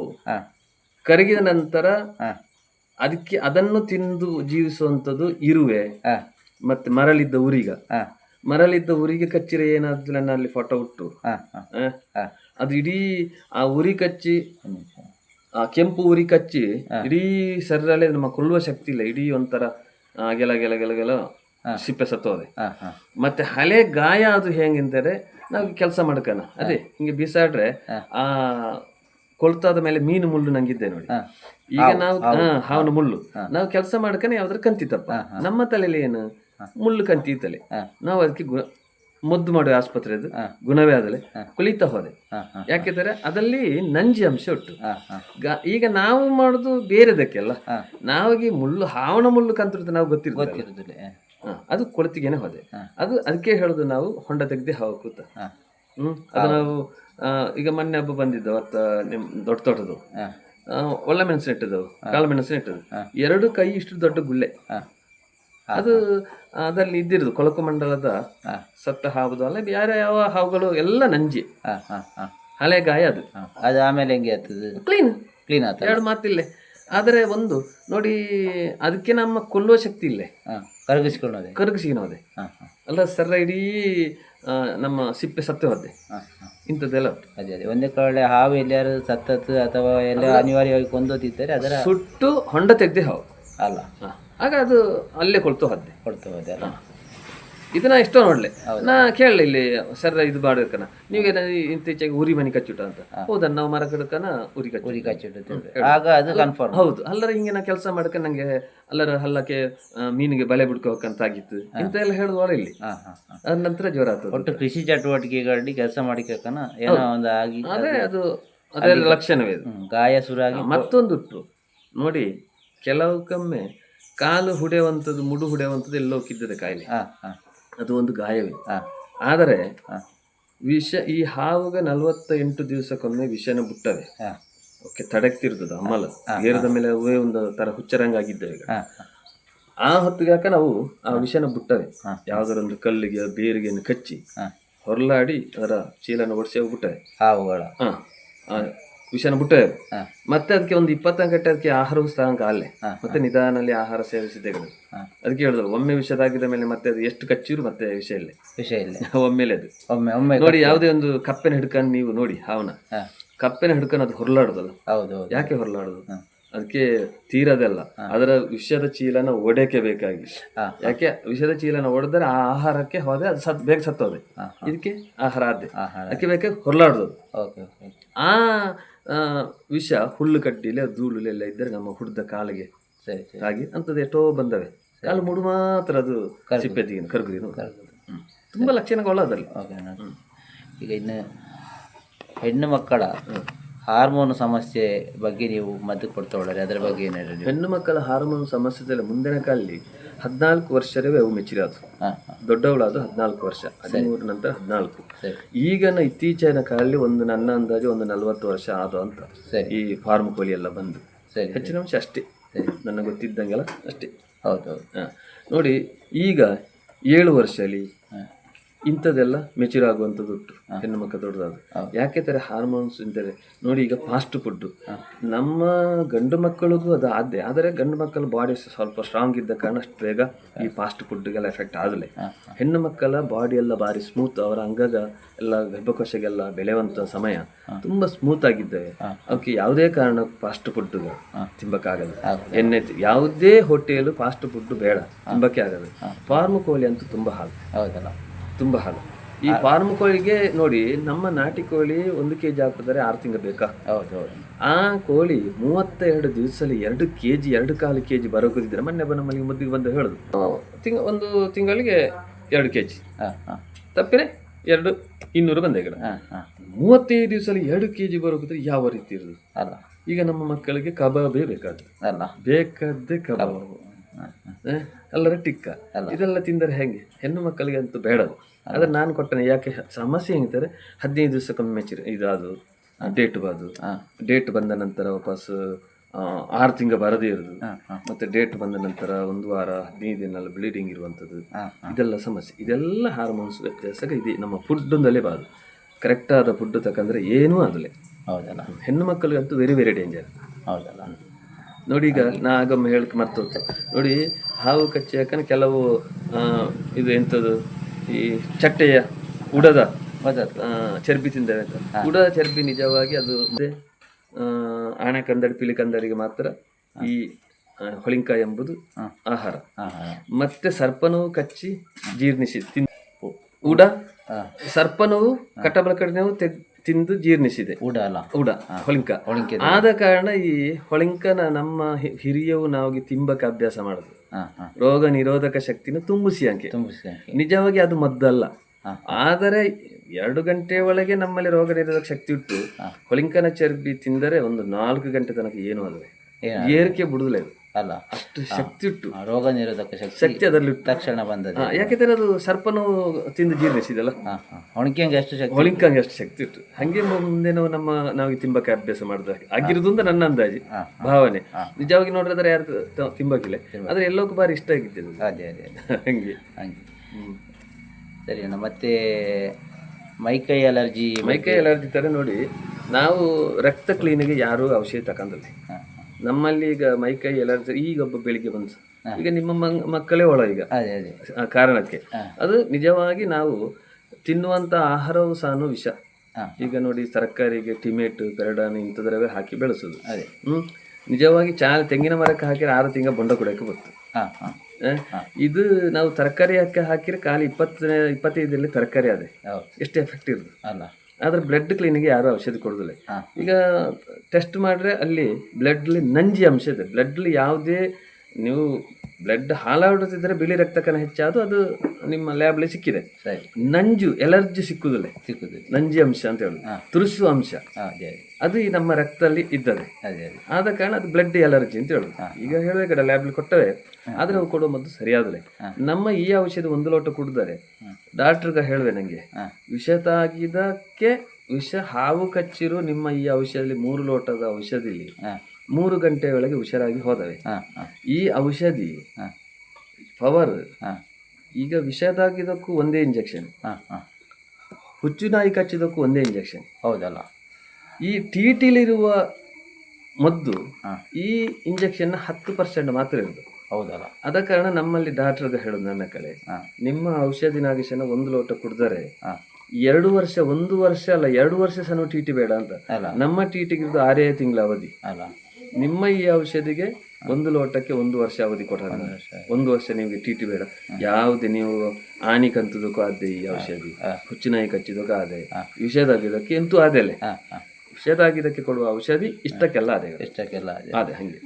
ಕರಗಿದ ನಂತರ ಅದಕ್ಕೆ ಅದನ್ನು ತಿಂದು ಜೀವಿಸುವಂಥದ್ದು ಇರುವೆ ಮತ್ತೆ ಮರಳಿದ್ದ ಉರಿಗ ಮರಳಿದ್ದ ಉರಿಗೆ ಕಚ್ಚಿರ ಏನಾದ್ರು ನನ್ನ ಅಲ್ಲಿ ಫೋಟೋ ಉಟ್ಟು ಹಾಂ ಹಾಂ. ಆ, ಹಾಂ. ಅದು ಇಡೀ ಆ ಉರಿ ಕಚ್ಚಿ ಆ ಕೆಂಪು ಉರಿ ಕಚ್ಚಿ ಇಡೀ ಶರೀರಲ್ಲೇ ನಮ್ಮ ಕೊಳ್ಳುವ ಶಕ್ತಿ ಇಲ್ಲ. ಇಡೀ ಒಂಥರ ಆ, ಗೆಲ ಗೆಲ ಗೆಲ ಗೆಲ ಸಿಪ್ಪೆ ಸತ್ತೋದೆ. ಹಾಂ ಹಾಂ. ಮತ್ತೆ ಹಳೆ ಗಾಯ ಅದು ಹೆಂಗಿಂತಾರೆ ನಾವು ಕೆಲಸ ಮಾಡ್ಕನ ಅದೇ ಹಿಂಗೆ ಬಿಸಾಡ್ರೆ ಆ ಕೊಳ್ತಾದ ಮೇಲೆ ಮೀನು ಮುಳ್ಳು ನಂಗಿದ್ದೆ ನೋಡಿ. ಈಗ ನಾವು ಹಾವನ ಮುಳ್ಳು. ನಾವು ಕೆಲಸ ಮಾಡ್ಕನೆ ಯಾವ್ದಾರು ಕಂತಿತ್ತಪ್ಪ. ನಮ್ಮ ತಲೆಯಲ್ಲಿ ಏನು? ಮುಳ್ಳು ಕಂತಿ. ನಾವು ಅದಕ್ಕೆ ಗುಣ ಮದ್ದು ಮಾಡುವ ಆಸ್ಪತ್ರೆ ಅದು ಗುಣವೇ ಆದಲೆ. ಕುಳಿತಾ ಹೋದೆ. ಯಾಕೆಂದರೆ ಅದರಲ್ಲಿ ನಂಜಿ ಅಂಶ ಉಂಟು ಈಗ ನಾವು ಮಾಡುದು ಬೇರೆದಕ್ಕೆಲ್ಲ. ನಾವಿಗೆ ಮುಳ್ಳು ಹಾವಣ ಮುಳ್ಳು ಕಂತಿರುತ್ತೆ ನಾವು ಗೊತ್ತಿರೋದಿಲ್ಲ. ಅದು ಕೊಳತಿಗೆನೆ ಹೋದೆ. ಅದು ಅದಕ್ಕೆ ಹೇಳುದು ನಾವು ಹೊಂಡ ತೆಗ್ದೆ ಹಾವು ಕೂತ. ಹ್ಮ್ ಅದು ನಾವು ಈಗ ಮೊನ್ನೆ ಹಬ್ಬ ಬಂದಿದ್ದು ಅವತ್ತ ನಿಮ್ ದೊಡ್ಡ ತೋಟದು ಒಳ್ಳೆ ಮೆಣಸಿನ ಇಟ್ಟದ್ದು ಕಾಳು ಮೆಣಸಿನ ಇಟ್ಟದ್ದು ಎರಡು ಕೈ ಇಷ್ಟು ದೊಡ್ಡ ಗುಳ್ಳೆ. ಅದು ಅದಲ್ಲಿ ಇದ್ದಿರೋದು ಕೊಳಕು ಮಂಡಲದ ಸತ್ತ ಹಾವುದು ಅಲ್ಲ ಬೇರೆ ಯಾವ ಹಾವುಗಳು ಎಲ್ಲ ನಂಜಿ. ಹಾಂ ಹಾಂ ಹಾಂ. ಹಳೆ ಗಾಯ ಅದು. ಅದು ಆಮೇಲೆ ಹೆಂಗೆ ಆಗ್ತದೆ? ಕ್ಲೀನ್ ಕ್ಲೀನ್ ಆಗ್ತದೆ. ಎರಡು ಮಾತಿಲ್ಲೇ. ಆದರೆ ಒಂದು ನೋಡಿ ಅದಕ್ಕೆ ನಮ್ಮ ಕೊಲ್ಲುವ ಶಕ್ತಿ ಇಲ್ಲೇ. ಕರಗಿಸ್ಕೊಳ್ಳೋದೆ. ಹಾಂ ಅಲ್ಲ ಸರ ಇಡೀ ನಮ್ಮ ಸಿಪ್ಪೆ ಸತ್ತು ಹೋದೆ ಇಂಥದ್ದೆಲ್ಲ ಉಂಟು. ಅದೇ ಅದೇ. ಒಂದೇ ಕಡೆ ಹಾವು ಎಲ್ಲಿಯಾರು ಸತ್ತತ್ತು ಅಥವಾ ಎಲ್ಲ ಅನಿವಾರ್ಯವಾಗಿ ಕೊಂದೋತಿದ್ದರೆ ಅದರ ಸುಟ್ಟು ಹೊಂಡ ತೆಗ್ದೆ ಹಾವು. ಅಲ್ಲ. ಹ. ಆಗ ಅದು ಅಲ್ಲೇ ಕೊಳ್ತು ಹದ್ದೆ ಕೊಳ್ತು ಹೋದೆ ಅಲ್ಲ? ಇದನ್ನ ಎಷ್ಟೋ ನೋಡ್ಲೆ. ನಾ ಕೇಳಲಿ ಇಲ್ಲಿ ಸರ್ ಇದು ಮಾಡ್ಬೇಕನ ನೀವೇ ಇತ್ತೀಚೆಗೆ ಉರಿ ಮನೆ ಕಚ್ಚುಟ ಅಂತ. ಹೌದಾ ನಾವು ಮರ ಕಡಕನ ಉರಿ ಕಚ್ಚು ಉರಿ ಕಚ್ಚಿಟ್ಟು ಆಗ ಅದು ಕನ್ಫರ್ಮ್ ಹೌದು. ಅಲ್ಲರ ಹಿಂಗೆ ನಾ ಕೆಲಸ ಮಾಡಕ ನಂಗೆ ಅಲ್ಲರ ಹಲ್ಲಕ್ಕೆ ಮೀನಿಗೆ ಬಲೆ ಬಿಡ್ಕೋಬೇಕಂತ ಆಗಿತ್ತು. ಇಂತ ಎಲ್ಲ ಹೇಳಿದ್ವಾಳ ಇಲ್ಲಿ. ಅದ ನಂತರ ಜ್ವರ ಆಯ್ತು ಒಟ್ಟು ಕೃಷಿ ಚಟುವಟಿಕೆಗಳಲ್ಲಿ ಕೆಲಸ ಮಾಡಿಕನ ಏನೋ ಒಂದು ಆಗಿ ಅದೇ ಅದು ಅದೇ ಲಕ್ಷಣವೇ ಗಾಯ ಸುರಾಗಿ ಮತ್ತೊಂದು ನೋಡಿ ಕೆಲವು ಕೆಲವಕ್ಕೊಮ್ಮೆ ಕಾಲು ಹುಡೆಯುವಂಥದ್ದು ಮುಡು ಹುಡೆಯುವಂಥದ್ದು ಎಲ್ಲೋ ಕಿದ್ದದೆ ಕಾಯಿಲೆ. ಅದು ಒಂದು ಗಾಯವೇ. ಆದರೆ ವಿಷ ಈ ಹಾವುಗ ನಲವತ್ತ ಎಂಟು ದಿವಸಕ್ಕೊಮ್ಮೆ ವಿಷನ ಬಿಟ್ಟವೆ ಓಕೆ ತಡಕ್ತಿರ್ತದ ಅಮ್ಮಲ ಏರದ ಮೇಲೆ ಅವೇ ಒಂದು ತರ ಹುಚ್ಚರಂಗಾಗಿದ್ದೇವೆ ಈಗ. ಆ ಹೊತ್ತಿಗೆ ಯಾಕ ನಾವು ಆ ವಿಷನ ಬಿಟ್ಟವೆ ಯಾವ್ದಾರೊಂದು ಯಾವ್ದಾರ ಒಂದು ಕಲ್ಲಿಗೆ ಬೇರಿಗೆ ಕಚ್ಚಿ ಹೊರಲಾಡಿ ಅದರ ಚೀಲನ ಒಡಿಸಿ ಹೋಗ್ಬಿಟ್ಟವೆ. ಹಾವುಗಳ. ವಿಷನ ಬಿಟ್ಟು ಮತ್ತೆ ಅದಕ್ಕೆ ಒಂದು ಇಪ್ಪತ್ತಂಗೆ ಗಂಟೆ ಅದಕ್ಕೆ ಆಹಾರ ಉತ್ಸಾಹಂಕ ಅಲ್ಲೇ. ಮತ್ತೆ ನಿಧಾನಲ್ಲಿ ಆಹಾರ ಸೇವಿಸಿದ್ದೆ. ಅದಕ್ಕೆ ಹೇಳಿದ್ರು ಒಮ್ಮೆ ವಿಷದಾಗಿದ ಮೇಲೆ ಮತ್ತೆ ಅದು ಎಷ್ಟು ಕಚ್ಚಿರು ಮತ್ತೆ ವಿಷಯ ಇಲ್ಲ. ವಿಷಯ ಇಲ್ಲ. (laughs) ಒಮ್ಮೆಲೆ ಅದು. ಒಮ್ಮೆ ಒಮ್ಮೆ ನೋಡಿ ಯಾವುದೇ ಒಂದು ಕಪ್ಪೆನ ಹಿಡ್ಕೊಂಡು ನೀವು ನೋಡಿ ಹಾವನ. ಕಪ್ಪೆನ ಹಿಡ್ಕೊಂಡು ಅದು ಹೊರಲಾಡುದಲ್ಲ. ಹೌದು ಯಾಕೆ ಹೊರಲಾಡುದು? ಅದಕ್ಕೆ ತೀರದಲ್ಲ. ಅದರ ವಿಷದ ಚೀಲನ ಒಡೆಯಕ್ಕೆ ಬೇಕಾಗಿ. ಯಾಕೆ? ವಿಷದ ಚೀಲನ ಒಡೆದ್ರೆ ಆ ಆಹಾರಕ್ಕೆ ಹೋದ್ರೆ ಅದು ಸತ್ ಬೇಗ ಸತ್ತೋದೆ. ಇದಕ್ಕೆ ಆಹಾರ ಆದ್ದೆ ಅದಕ್ಕೆ ಬೇಕಾಗಿ ಹೊರಲಾಡೋದು. ಆ, ವಿಷ ಹುಲ್ಲು ಕಟ್ಟಿಲೆ ಧೂಳು ಎಲ್ಲ ಇದ್ದರೆ ನಮ್ಮ ಹುಡ್ದ ಕಾಲಿಗೆ ಸರಿ ಅಂಥದ್ದು ಎಷ್ಟೋ ಬಂದವೆ. ಕಾಲು ಮುಡು ಮಾತ್ರ ಅದು ಸಿಪ್ಪೆ ತೆಗಿನ ಕರ್ಗುದಿನ ತುಂಬ ಲಕ್ಷಣಗಳು ಅದಲ್ಲ. ಈಗ ಇನ್ನು ಹೆಣ್ಣು ಮಕ್ಕಳ ಹಾರ್ಮೋನ್ ಸಮಸ್ಯೆ ಬಗ್ಗೆ ನೀವು ಮದ್ದು ಕೊಡ್ತಾ ಅದರ ಬಗ್ಗೆ ಏನಾದರೂ ಹೆಣ್ಣು ಮಕ್ಕಳ ಹಾರ್ಮೋನ್ ಸಮಸ್ಯೆ ಮುಂದಿನ ಕಾಲದಲ್ಲಿ ಹದಿನಾಲ್ಕು ವರ್ಷವೇ ಅವು ಮೆಚ್ಚಿರೋದು ಹಾಂ ಹಾಂ. ದೊಡ್ಡವಳಾದ ಹದಿನಾಲ್ಕು ವರ್ಷ ಹದಿಮೂರು ನಂತರ ಹದಿನಾಲ್ಕು. ಈಗಿನ ಇತ್ತೀಚಿನ ಕಾಲದಲ್ಲಿ ಒಂದು ನನ್ನ ಅಂದಾಜು ಒಂದು ನಲವತ್ತು ವರ್ಷ ಆದ ಅಂತ ಈ ಫಾರ್ಮ್ ಕೋಳಿ ಎಲ್ಲ ಬಂದು. ಹೆಚ್ಚಿನ ಅಂಶ ಅಷ್ಟೇ. ನನಗೆ ಗೊತ್ತಿದ್ದಂಗೆಲ್ಲ ಅಷ್ಟೇ. ಹೌದೌದು. ಹೌದು ನೋಡಿ ಈಗ ಏಳು ವರ್ಷಲಿ ಹಾಂ ಇಂಥದ್ದೆಲ್ಲ ಮೆಚೂರ್ ಆಗುವಂಥದ್ದು ಉಂಟು. ಹೆಣ್ಣು ಮಕ್ಕಳು ದೊಡ್ಡದಾದ ಹೌದು. ಯಾಕೆ ತರ ಹಾರ್ಮೋನ್ಸ್ ಅಂತಾರೆ ನೋಡಿ ಈಗ ಫಾಸ್ಟ್ ಫುಡ್ ನಮ್ಮ ಗಂಡು ಮಕ್ಕಳಿಗೂ ಅದು ಆದ್ದೆ. ಆದರೆ ಗಂಡು ಮಕ್ಕಳ ಬಾಡಿ ಸ್ವಲ್ಪ ಸ್ಟ್ರಾಂಗ್ ಇದ್ದ ಕಾರಣ ಅಷ್ಟು ಬೇಗ ಈ ಫಾಸ್ಟ್ ಫುಡ್ಗೆಲ್ಲ ಎಫೆಕ್ಟ್ ಆಗಲಿ ಹೆಣ್ಣು ಮಕ್ಕಳ ಬಾಡಿ ಎಲ್ಲ ಭಾರಿ ಸ್ಮೂತ್ ಅವರ ಅಂಗಗ ಎಲ್ಲ ಗರ್ಭಕೋಶಗೆಲ್ಲ ಬೆಳೆಯುವಂಥ ಸಮಯ ತುಂಬಾ ಸ್ಮೂತ್ ಆಗಿದ್ದೇವೆ ಅವಕ್ಕೆ ಯಾವುದೇ ಕಾರಣ ಫಾಸ್ಟ್ ಫುಡ್ ತಿಂಬಕ್ಕಾಗಲ್ಲ. ಎಣ್ಣೆ ಯಾವುದೇ ಹೋಟೆಲ್ ಫಾಸ್ಟ್ ಫುಡ್ ಬೇಡ. ತಿಂಬಕ್ಕೆ ಆಗಲ್ಲ. ಫಾರ್ಮ್ ಕೋಳಿ ಅಂತೂ ತುಂಬಾ ಹಾಲು ಹೌದಲ್ಲ. ತುಂಬಾ ಹಾಲು. ಈ ಫಾರ್ಮ್ ಕೋಳಿಗೆ ನೋಡಿ ನಮ್ಮ ನಾಟಿ ಕೋಳಿ ಒಂದು ಕೆ ಜಿ ಹಾಕಿದ್ರೆ ಆರು ತಿಂಗಳು ಬೇಕಾ? ಹೌದು ಹೌದು. ಆ ಕೋಳಿ ಮೂವತ್ತೆರಡು ದಿವಸದಲ್ಲಿ ಎರಡು ಕೆ ಜಿ ಎರಡು ಕಾಲು ಕೆ ಜಿ ಬರೋಕಿದ್ರೆ ಮೊನ್ನೆ ನಮ್ಮಲ್ಲಿ ಮುದ್ದಿಗೆ ಬಂದು ಹೇಳುದು. ತಿಂಗ ಒಂದು ತಿಂಗಳಿಗೆ ಎರಡು ಕೆ ಜಿ ತಪ್ಪಿದ್ರೆ ಎರಡು ಇನ್ನೂರು ಬಂದೆ ಕಡೆ ಮೂವತ್ತೈದು ದಿವಸದಲ್ಲಿ ಎರಡು ಕೆ ಜಿ ಬರೋಕಿದ್ರೆ ಯಾವ ರೀತಿ ಇರೋದು? ಅಲ್ಲ. ಈಗ ನಮ್ಮ ಮಕ್ಕಳಿಗೆ ಕಬಾಬೇ ಬೇಕಾದ್ದು ಅಲ್ಲ. ಬೇಕಾದ್ದೇ ಕಬಾಬ್? ಅಲ್ಲರ ಟಿಕ್ಕ. ಇದೆಲ್ಲ ತಿಂದರೆ ಹೆಂಗೆ? ಹೆಣ್ಣು ಮಕ್ಕಳಿಗೆ ಅಂತೂ ಬೇಡದು ಆದ್ರೆ ನಾನು ಕೊಟ್ಟನೆ ಯಾಕೆ? ಸಮಸ್ಯೆ ಹೆಂಗಿದ್ದಾರೆ ಹದಿನೈದು ದಿವಸಕ್ಕೊಮ್ಮೆ ಮೆಚುರಿ ಇದಾದು ಡೇಟ್ ಬಾದು ಡೇಟ್ ಬಂದ ನಂತರ ವಾಪಸ್ ಆರು ತಿಂಗಳು ಬರದೇ ಇರೋದು. ಮತ್ತೆ ಡೇಟ್ ಬಂದ ನಂತರ ಒಂದು ವಾರ ಹದಿನೈದು ದಿನ ಬ್ಲೀಡಿಂಗ್ ಇರುವಂಥದ್ದು. ಇದೆಲ್ಲ ಸಮಸ್ಯೆ. ಇದೆಲ್ಲ ಹಾರ್ಮೋನ್ಸ್ ವ್ಯತ್ಯಾಸ ಇದೆ. ನಮ್ಮ ಫುಡ್ಡೊಂದಲೇ ಬಾದು. ಕರೆಕ್ಟಾದ ಫುಡ್ ತಕಂದ್ರೆ ಏನೂ ಆಗಲೇ ಹೌದಲ್ಲ. ಹೆಣ್ಣು ಮಕ್ಕಳಿಗಂತೂ ವೆರಿ ವೆರಿ ಡೇಂಜರ್ ಹೌದಲ್ಲ. ನೋಡಿ ಈಗ ನಾ ಆಗೊಮ್ಮೆ ಹೇಳಕ್ಕೆ ಮರ್ತೋತು ನೋಡಿ ಹಾವು ಕಚ್ಚಿ ಯಾಕಂದ್ರೆ ಕೆಲವು ಇದು ಎಂಥದ್ದು ಈ ಚಟ್ಟೆಯ ಉಡದ ಚರ್ಬಿ ತಿಂದವೆ ಅಂತ. ಉಡದ ಚರ್ಬಿ ನಿಜವಾಗಿ ಅದು ಆಣೆ ಕಂದಡಿ ಪಿಲಿ ಕಂದಡಿಗೆ ಮಾತ್ರ ಈ ಹೊಳಿಂಕ ಎಂಬುದು ಆಹಾರ. ಮತ್ತೆ ಸರ್ಪನವು ಕಚ್ಚಿ ಜೀರ್ಣಿಸಿ ತಿನ್ ಉಡ ಸರ್ಪನವು ಕಟ್ಟಬಲ ಕಡಿನೆವು ತಿಂದು ಜೀರ್ಣಿಸಿದೆ. ಊಟ ಅಲ್ಲ? ಹೊಳಿಂಕ. ಹೊಳಿಂಕೆ ಆದ ಕಾರಣ ಈ ಹೊಳಿಂಕನ ನಮ್ಮ ಹಿ- ಹಿರಿಯವು ನಾವು ತಿಂಬಕ್ಕೆ ಅಭ್ಯಾಸ ಮಾಡುದು ಹಾಂ ಹಾಂ. ರೋಗ ನಿರೋಧಕ ಶಕ್ತಿನ ತುಂಬಿಸಿ ಅಂಕೆ. ತುಂಬಿಸಿ ನಿಜವಾಗಿ ಅದು ಮದ್ದಲ್ಲ. ಹಾ. ಆದರೆ ಎರಡು ಗಂಟೆ ಒಳಗೆ ನಮ್ಮಲ್ಲಿ ರೋಗ ನಿರೋಧಕ ಶಕ್ತಿ ಉಂಟು ಹೊಳಿಂಕನ ಚರ್ಬಿ ತಿಂದರೆ ಒಂದು ನಾಲ್ಕು ಗಂಟೆ ತನಕ ಏನು ಅಂದ್ರೆ ಏರಿಕೆ ಬಿಡುದಿಲ್ಲ ಇದು ಅಲ್ಲ? ಅಷ್ಟು ಶಕ್ತಿ ಉಂಟು. ಆ, ರೋಗ ನಿರೋಧಕ ಶಕ್ತಿ ಶಕ್ತಿ ಅದರಲ್ಲಿ ತಕ್ಷಣ ಬಂದದ್ದು. ಯಾಕೆಂದ್ರೆ ಅದು ಸರ್ಪನು ತಿಂದು ಜೀರ್ಣಿಸಿದಲ್ಲ? ಹಾಂ ಅಷ್ಟು ಶಕ್ತಿ? ಹೊಳಿಂಕಂಗೆ ಅಷ್ಟು ಶಕ್ತಿ ಉಂಟು. ಹಂಗೆ ಮುಂದೆ ನಾವು ನಮ್ಮ ನಾವು ತಿಂಬಕ್ಕೆ ಅಭ್ಯಾಸ ಮಾಡಿದ ಆಗಿರೋದು ಅಂತ ನನ್ನ ಅಂದಾಜು ಭಾವನೆ. ನಿಜವಾಗಿ ನೋಡಿದ್ರೆ ಯಾರು ತಿಂಬಕ್ಕಿಲ್ಲ. ಆದ್ರೆ ಎಲ್ಲೋಕ್ಕೂ ಬಾರಿ ಇಷ್ಟ ಆಗಿತ್ತು ಅದೇ. ಅದೇ (laughs) ಹಂಗೆ. ಹಂಗೆ. ಹ್ಮ್. ಸರಿ ಅಣ್ಣ ಮತ್ತೆ ಮೈಕೈ ಅಲರ್ಜಿ ಮೈಕೈ ಅಲರ್ಜಿ ತರ ನೋಡಿ ನಾವು ರಕ್ತ ಕ್ಲೀನಿಗೆ ಯಾರು ಔಷಧಿ ತಗೊಂಡಿಲ್ಲ. ನಮ್ಮಲ್ಲಿ ಈಗ ಮೈಕೈ ಎಲ್ಲರ ಈಗ ಒಬ್ಬ ಬೆಳಿಗ್ಗೆ ಬಂತು ಈಗ ನಿಮ್ಮ ಮ- ಮಕ್ಕಳೇ ಒಳ ಈಗ. ಅದೇ ಅದೇ. ಆ ಕಾರಣಕ್ಕೆ. ಅದು ನಿಜವಾಗಿ ನಾವು ತಿನ್ನುವಂತ ಆಹಾರವು ಸಹ ವಿಷ. ಈಗ ನೋಡಿ ತರಕಾರಿಗೆ ಟಿಮೇಟು ಕರಡಾನು ಇಂಥದ್ರವೇ ಹಾಕಿ ಬೆಳೆಸೋದು. ಅದೇ. ಹ್ಮ್. ನಿಜವಾಗಿ ಚಾ ತೆಂಗಿನ ಮರಕ್ಕೆ ಹಾಕಿದ್ರೆ ಆರು ತಿಂಗಳ ಬೊಂಡ ಕೊಡಕ್ಕೆ ಬರ್ತದೆ? ಇದು ನಾವು ತರಕಾರಿ ಹಾಕಿ ಹಾಕಿದ್ರೆ ಖಾಲಿ ಇಪ್ಪತ್ತನೇ ಇಪ್ಪತ್ತೈದರಲ್ಲಿ ತರಕಾರಿ ಅದೇ. ಎಷ್ಟು ಎಫೆಕ್ಟ್ ಇರೋದು ಅಲ್ಲ. ಆದ್ರೆ ಬ್ಲಡ್ ಕ್ಲೀನಿಗೆ ಯಾರೂ ಔಷಧಿ ಕೊಡೋದಿಲ್ಲ. ಈಗ ಟೆಸ್ಟ್ ಮಾಡಿದ್ರೆ ಅಲ್ಲಿ ಬ್ಲಡ್ಲಿ ನಂಜಿ ಅಂಶ ಇದೆ. ಬ್ಲಡ್ಲಿ ಯಾವುದೇ ನೀವು ಬ್ಲಡ್ ಹಾಲಾಡುತ್ತಿದ್ದರೆ ಬಿಳಿ ರಕ್ತ ಕಣ ಹೆಚ್ಚಾದು ಅದು ನಿಮ್ಮ ಲ್ಯಾಬ್ಲಿ ಸಿಕ್ಕಿದೆ. ಸರಿ. ನಂಜು ಎಲರ್ಜಿ ಸಿಕ್ಕುದಿಲ್ಲ. ಸಿಕ್ಕುದು ನಂಜಿ ಅಂಶ ಅಂತ ಹೇಳುದು. ಹಾ. ತುರಿಸುವ ಅಂಶ. ಅದೇ ಈ ನಮ್ಮ ರಕ್ತದಲ್ಲಿ ಇದ್ದದೆ ಅದೇ ಅದೇ. ಆದ ಕಾರಣ ಅದು ಬ್ಲಡ್ ಎಲರ್ಜಿ ಅಂತ ಹೇಳುದು. ಈಗ ಹೇಳಬೇಕಡ ಲ್ಯಾಬ್ಲಿ ಕೊಟ್ಟರೆ ಆದ್ರೆ ಅವು ಕೊಡುವ ಮದ್ದು ನಮ್ಮ ಈ ಔಷಧಿ ಒಂದು ಲೋಟ ಕುಡಿದರೆ ಡಾಕ್ಟರ್ಗ ಹೇಳುವೆ ನಂಗೆ ಹಾಂ. ವಿಷ ತಾಗಿದಕ್ಕೆ ವಿಷ ಹಾವು ಕಚ್ಚಿರೋ ನಿಮ್ಮ ಈ ಔಷಧಿ ಮೂರು ಲೋಟದ ಔಷಧಿಲಿ ಹಾಂ. ಮೂರು ಗಂಟೆ ಒಳಗೆ ಹುಷಾರಾಗಿ ಹೋದವೆ. ಈ ಔಷಧಿ ಪವರ್ ಈಗ ವಿಷದಾಗಿದ್ದಕ್ಕೂ ಒಂದೇ ಇಂಜೆಕ್ಷನ್ ಹಾಂ ಹಾಂ. ಹುಚ್ಚು ನಾಯಿ ಕಚ್ಚಿದಕ್ಕೂ ಒಂದೇ ಇಂಜೆಕ್ಷನ್ ಹೌದಲ್ಲ. ಈ ಟಿ ಟಿಲಿರುವ ಮದ್ದು ಈ ಇಂಜೆಕ್ಷನ್ ಹತ್ತು ಪರ್ಸೆಂಟ್ ಮಾತ್ರ ಇರೋದು. ಹೌದಲ್ಲ. ಅದ ಕಾರಣ ನಮ್ಮಲ್ಲಿ ಡಾಕ್ಟರ್ಗೆ ಹೇಳೋದು ನನ್ನ ಕಡೆ. ನಿಮ್ಮ ಔಷಧಿ ನಾಗೇಶನ ಒಂದು ಲೋಟ ಕುಡಿದರೆ ಎರಡು ವರ್ಷ ಒಂದು ವರ್ಷ ಅಲ್ಲ ಎರಡು ವರ್ಷ ಸಹ ಟಿ ಟಿ ಬೇಡ ಅಂತ. ಅಲ್ಲ. ನಮ್ಮ ಟಿ ಟಿಗಿದ್ದು ಆರೇ ತಿಂಗಳ ಅವಧಿ. ಅಲ್ಲ. ನಿಮ್ಮ ಈ ಔಷಧಿಗೆ ಒಂದು ಲೋಟಕ್ಕೆ ಒಂದು ವರ್ಷ ಅವಧಿ ಕೊಟ್ಟಾರೆ ನಾನು. ಒಂದು ವರ್ಷ ನಿಮಗೆ ಟೀಟಿ ಬೇಡ. ಯಾವುದೇ ನೀವು ಆಣಿ ಕಂತದಕ್ಕೂ ಅದೇ ಈ ಔಷಧಿ. ಹುಚ್ಚಿನಾಯಿ ಕಚ್ಚಿದಕ್ಕೂ ಆದೆ ವಿಷದಾಗಿದ್ದಕ್ಕೆ ಎಂತೂ ಆದೆಲೆ ಹಾಂ. ಆಗಿದ್ದಕ್ಕೆ ಕೊಡುವ ಔಷಧಿ ಇಷ್ಟಕ್ಕೆಲ್ಲ ಅದೇ ಇಷ್ಟಕ್ಕೆಲ್ಲ ಅದೇ ಅದೇ ಹಂಗೆ.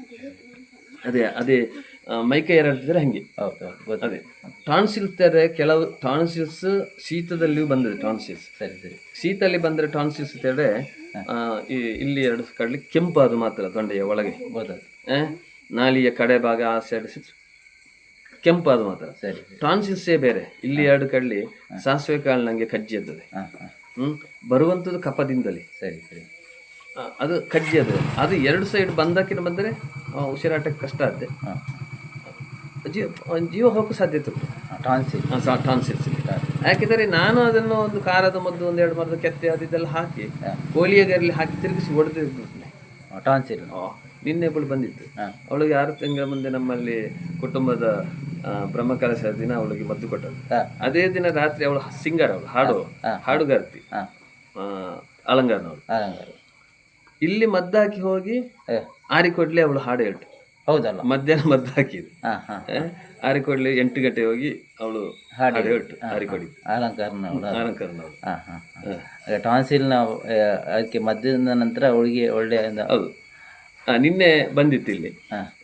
ಅದೇ ಅದೇ ಮೈಕೈ ಹಂಗೆ ಇದ್ರೆ ಹಂಗೆ. ಅದೇ. ಟಾನ್ಸಿಲ್ ತೆರೆ ಕೆಲವು ಟಾನ್ಸಿಲ್ಸ್ ಶೀತದಲ್ಲಿಯೂ ಬಂದಿದೆ ಟಾನ್ಸಿಲ್ಸ್. ಸರಿ ಸರಿ. ಶೀತಲ್ಲಿ ಬಂದರೆ ಟಾನ್ಸಿಲ್ಸ್ ತೆರೆ ಇಲ್ಲಿ ಎರಡು ಕಡಲಿ ಕೆಂಪು ಅದು ಮಾತ್ರ ತೊಂಡೆಯ ಒಳಗೆ. ನಾಲಿಯ ಕಡೆ ಭಾಗ ಆ ಸೈಡ್ ಕೆಂಪು ಅದು ಮಾತ್ರ. ಸರಿ ಟಾನ್ಸಿಲ್ಸೇ ಬೇರೆ. ಇಲ್ಲಿ ಎರಡು ಕಡ್ಲಿ ಸಾಸಿವೆ ಕಾಳು ನನಗೆ ಕಜ್ಜಿ ಎದ್ದದೆ ಹ್ಮ್. ಬರುವಂಥದ್ದು ಕಪದಿಂದಲೇ ಸರಿ ಸರಿ. ಅದು ಕಜ್ಜಿ ಅದು. ಅದು ಎರಡು ಸೈಡ್ ಬಂದಕ್ಕಿಂತ ಬಂದರೆ ಉಸಿರಾಟಕ್ಕೆ ಕಷ್ಟ ಆಗುತ್ತೆ. ಜೀವ ಜೀವ ಹೋಗೋ ಸಾಧ್ಯತೆ ಉಂಟು. ಟಾನ್ಸಿಲ್ ಟಾನ್ಸಿಲ್ಸ್ ಯಾಕೆಂದರೆ ನಾನು ಅದನ್ನು ಒಂದು ಖಾರದ ಮದ್ದು ಒಂದು ಎರಡು ಮರದ ಕೆತ್ತೆ ಅದಿದ್ದೆಲ್ಲ ಹಾಕಿ ಕೋಲಿಯಗರಲ್ಲಿ ಹಾಕಿ ತಿರುಗಿಸಿ ಹೊಡೆದಿರ್ಬಿಟ್ನೆ ಟಾನ್ಸಿಲ್ ನಿನ್ನೆ ಒಬ್ಬಳು ಬಂದಿತ್ತು ಅವಳಿಗೆ ಆರು ತಿಂಗಳ ಮುಂದೆ ನಮ್ಮಲ್ಲಿ ಕುಟುಂಬದ ಬ್ರಹ್ಮಕಲಶ ದಿನ ಅವಳಿಗೆ ಮದ್ದು ಕೊಟ್ಟದ್ದು. ಅದೇ ದಿನ ರಾತ್ರಿ ಅವಳು ಸಿಂಗರ್ ಅವಳು ಹಾಡು. ಹಾ. ಹಾಡುಗಾರ್ತಿ. ಅಲಂಗಾರ್ನವಳು. ಇಲ್ಲಿ ಮದ್ದಾಕಿ ಹೋಗಿ ಆರಿ ಆರಿಕೊಡ್ಲಿ ಅವಳು ಹಾಡು ಹೇಳ್ತು. ಹೌದಲ್ಲ? ಮಧ್ಯಾಹ್ನ ಮದ್ದು ಹಾಕಿದ್ದು ಹಾಂ ಎಂಟು ಗಂಟೆ ಹೋಗಿ ಅವಳು ಹಾಡಿ ಹಾಡು ಹೇಳ್ತು ಆರಿಕೊಡಿ ಅಲಂಕಾರನ ಅವಳು ಅಲಂಕಾರನವಳು ಹಾಂ ಹಾಂ ಹಾಂ. ಟಾನ್ಸಿಲ್ನ ಅದಕ್ಕೆ ಮದ್ಯದ ನಂತರ ಅವಳಿಗೆ ಒಳ್ಳೆಯ ಹೌದು. ನಿನ್ನೆ ಬಂದಿತ್ತು ಇಲ್ಲಿ.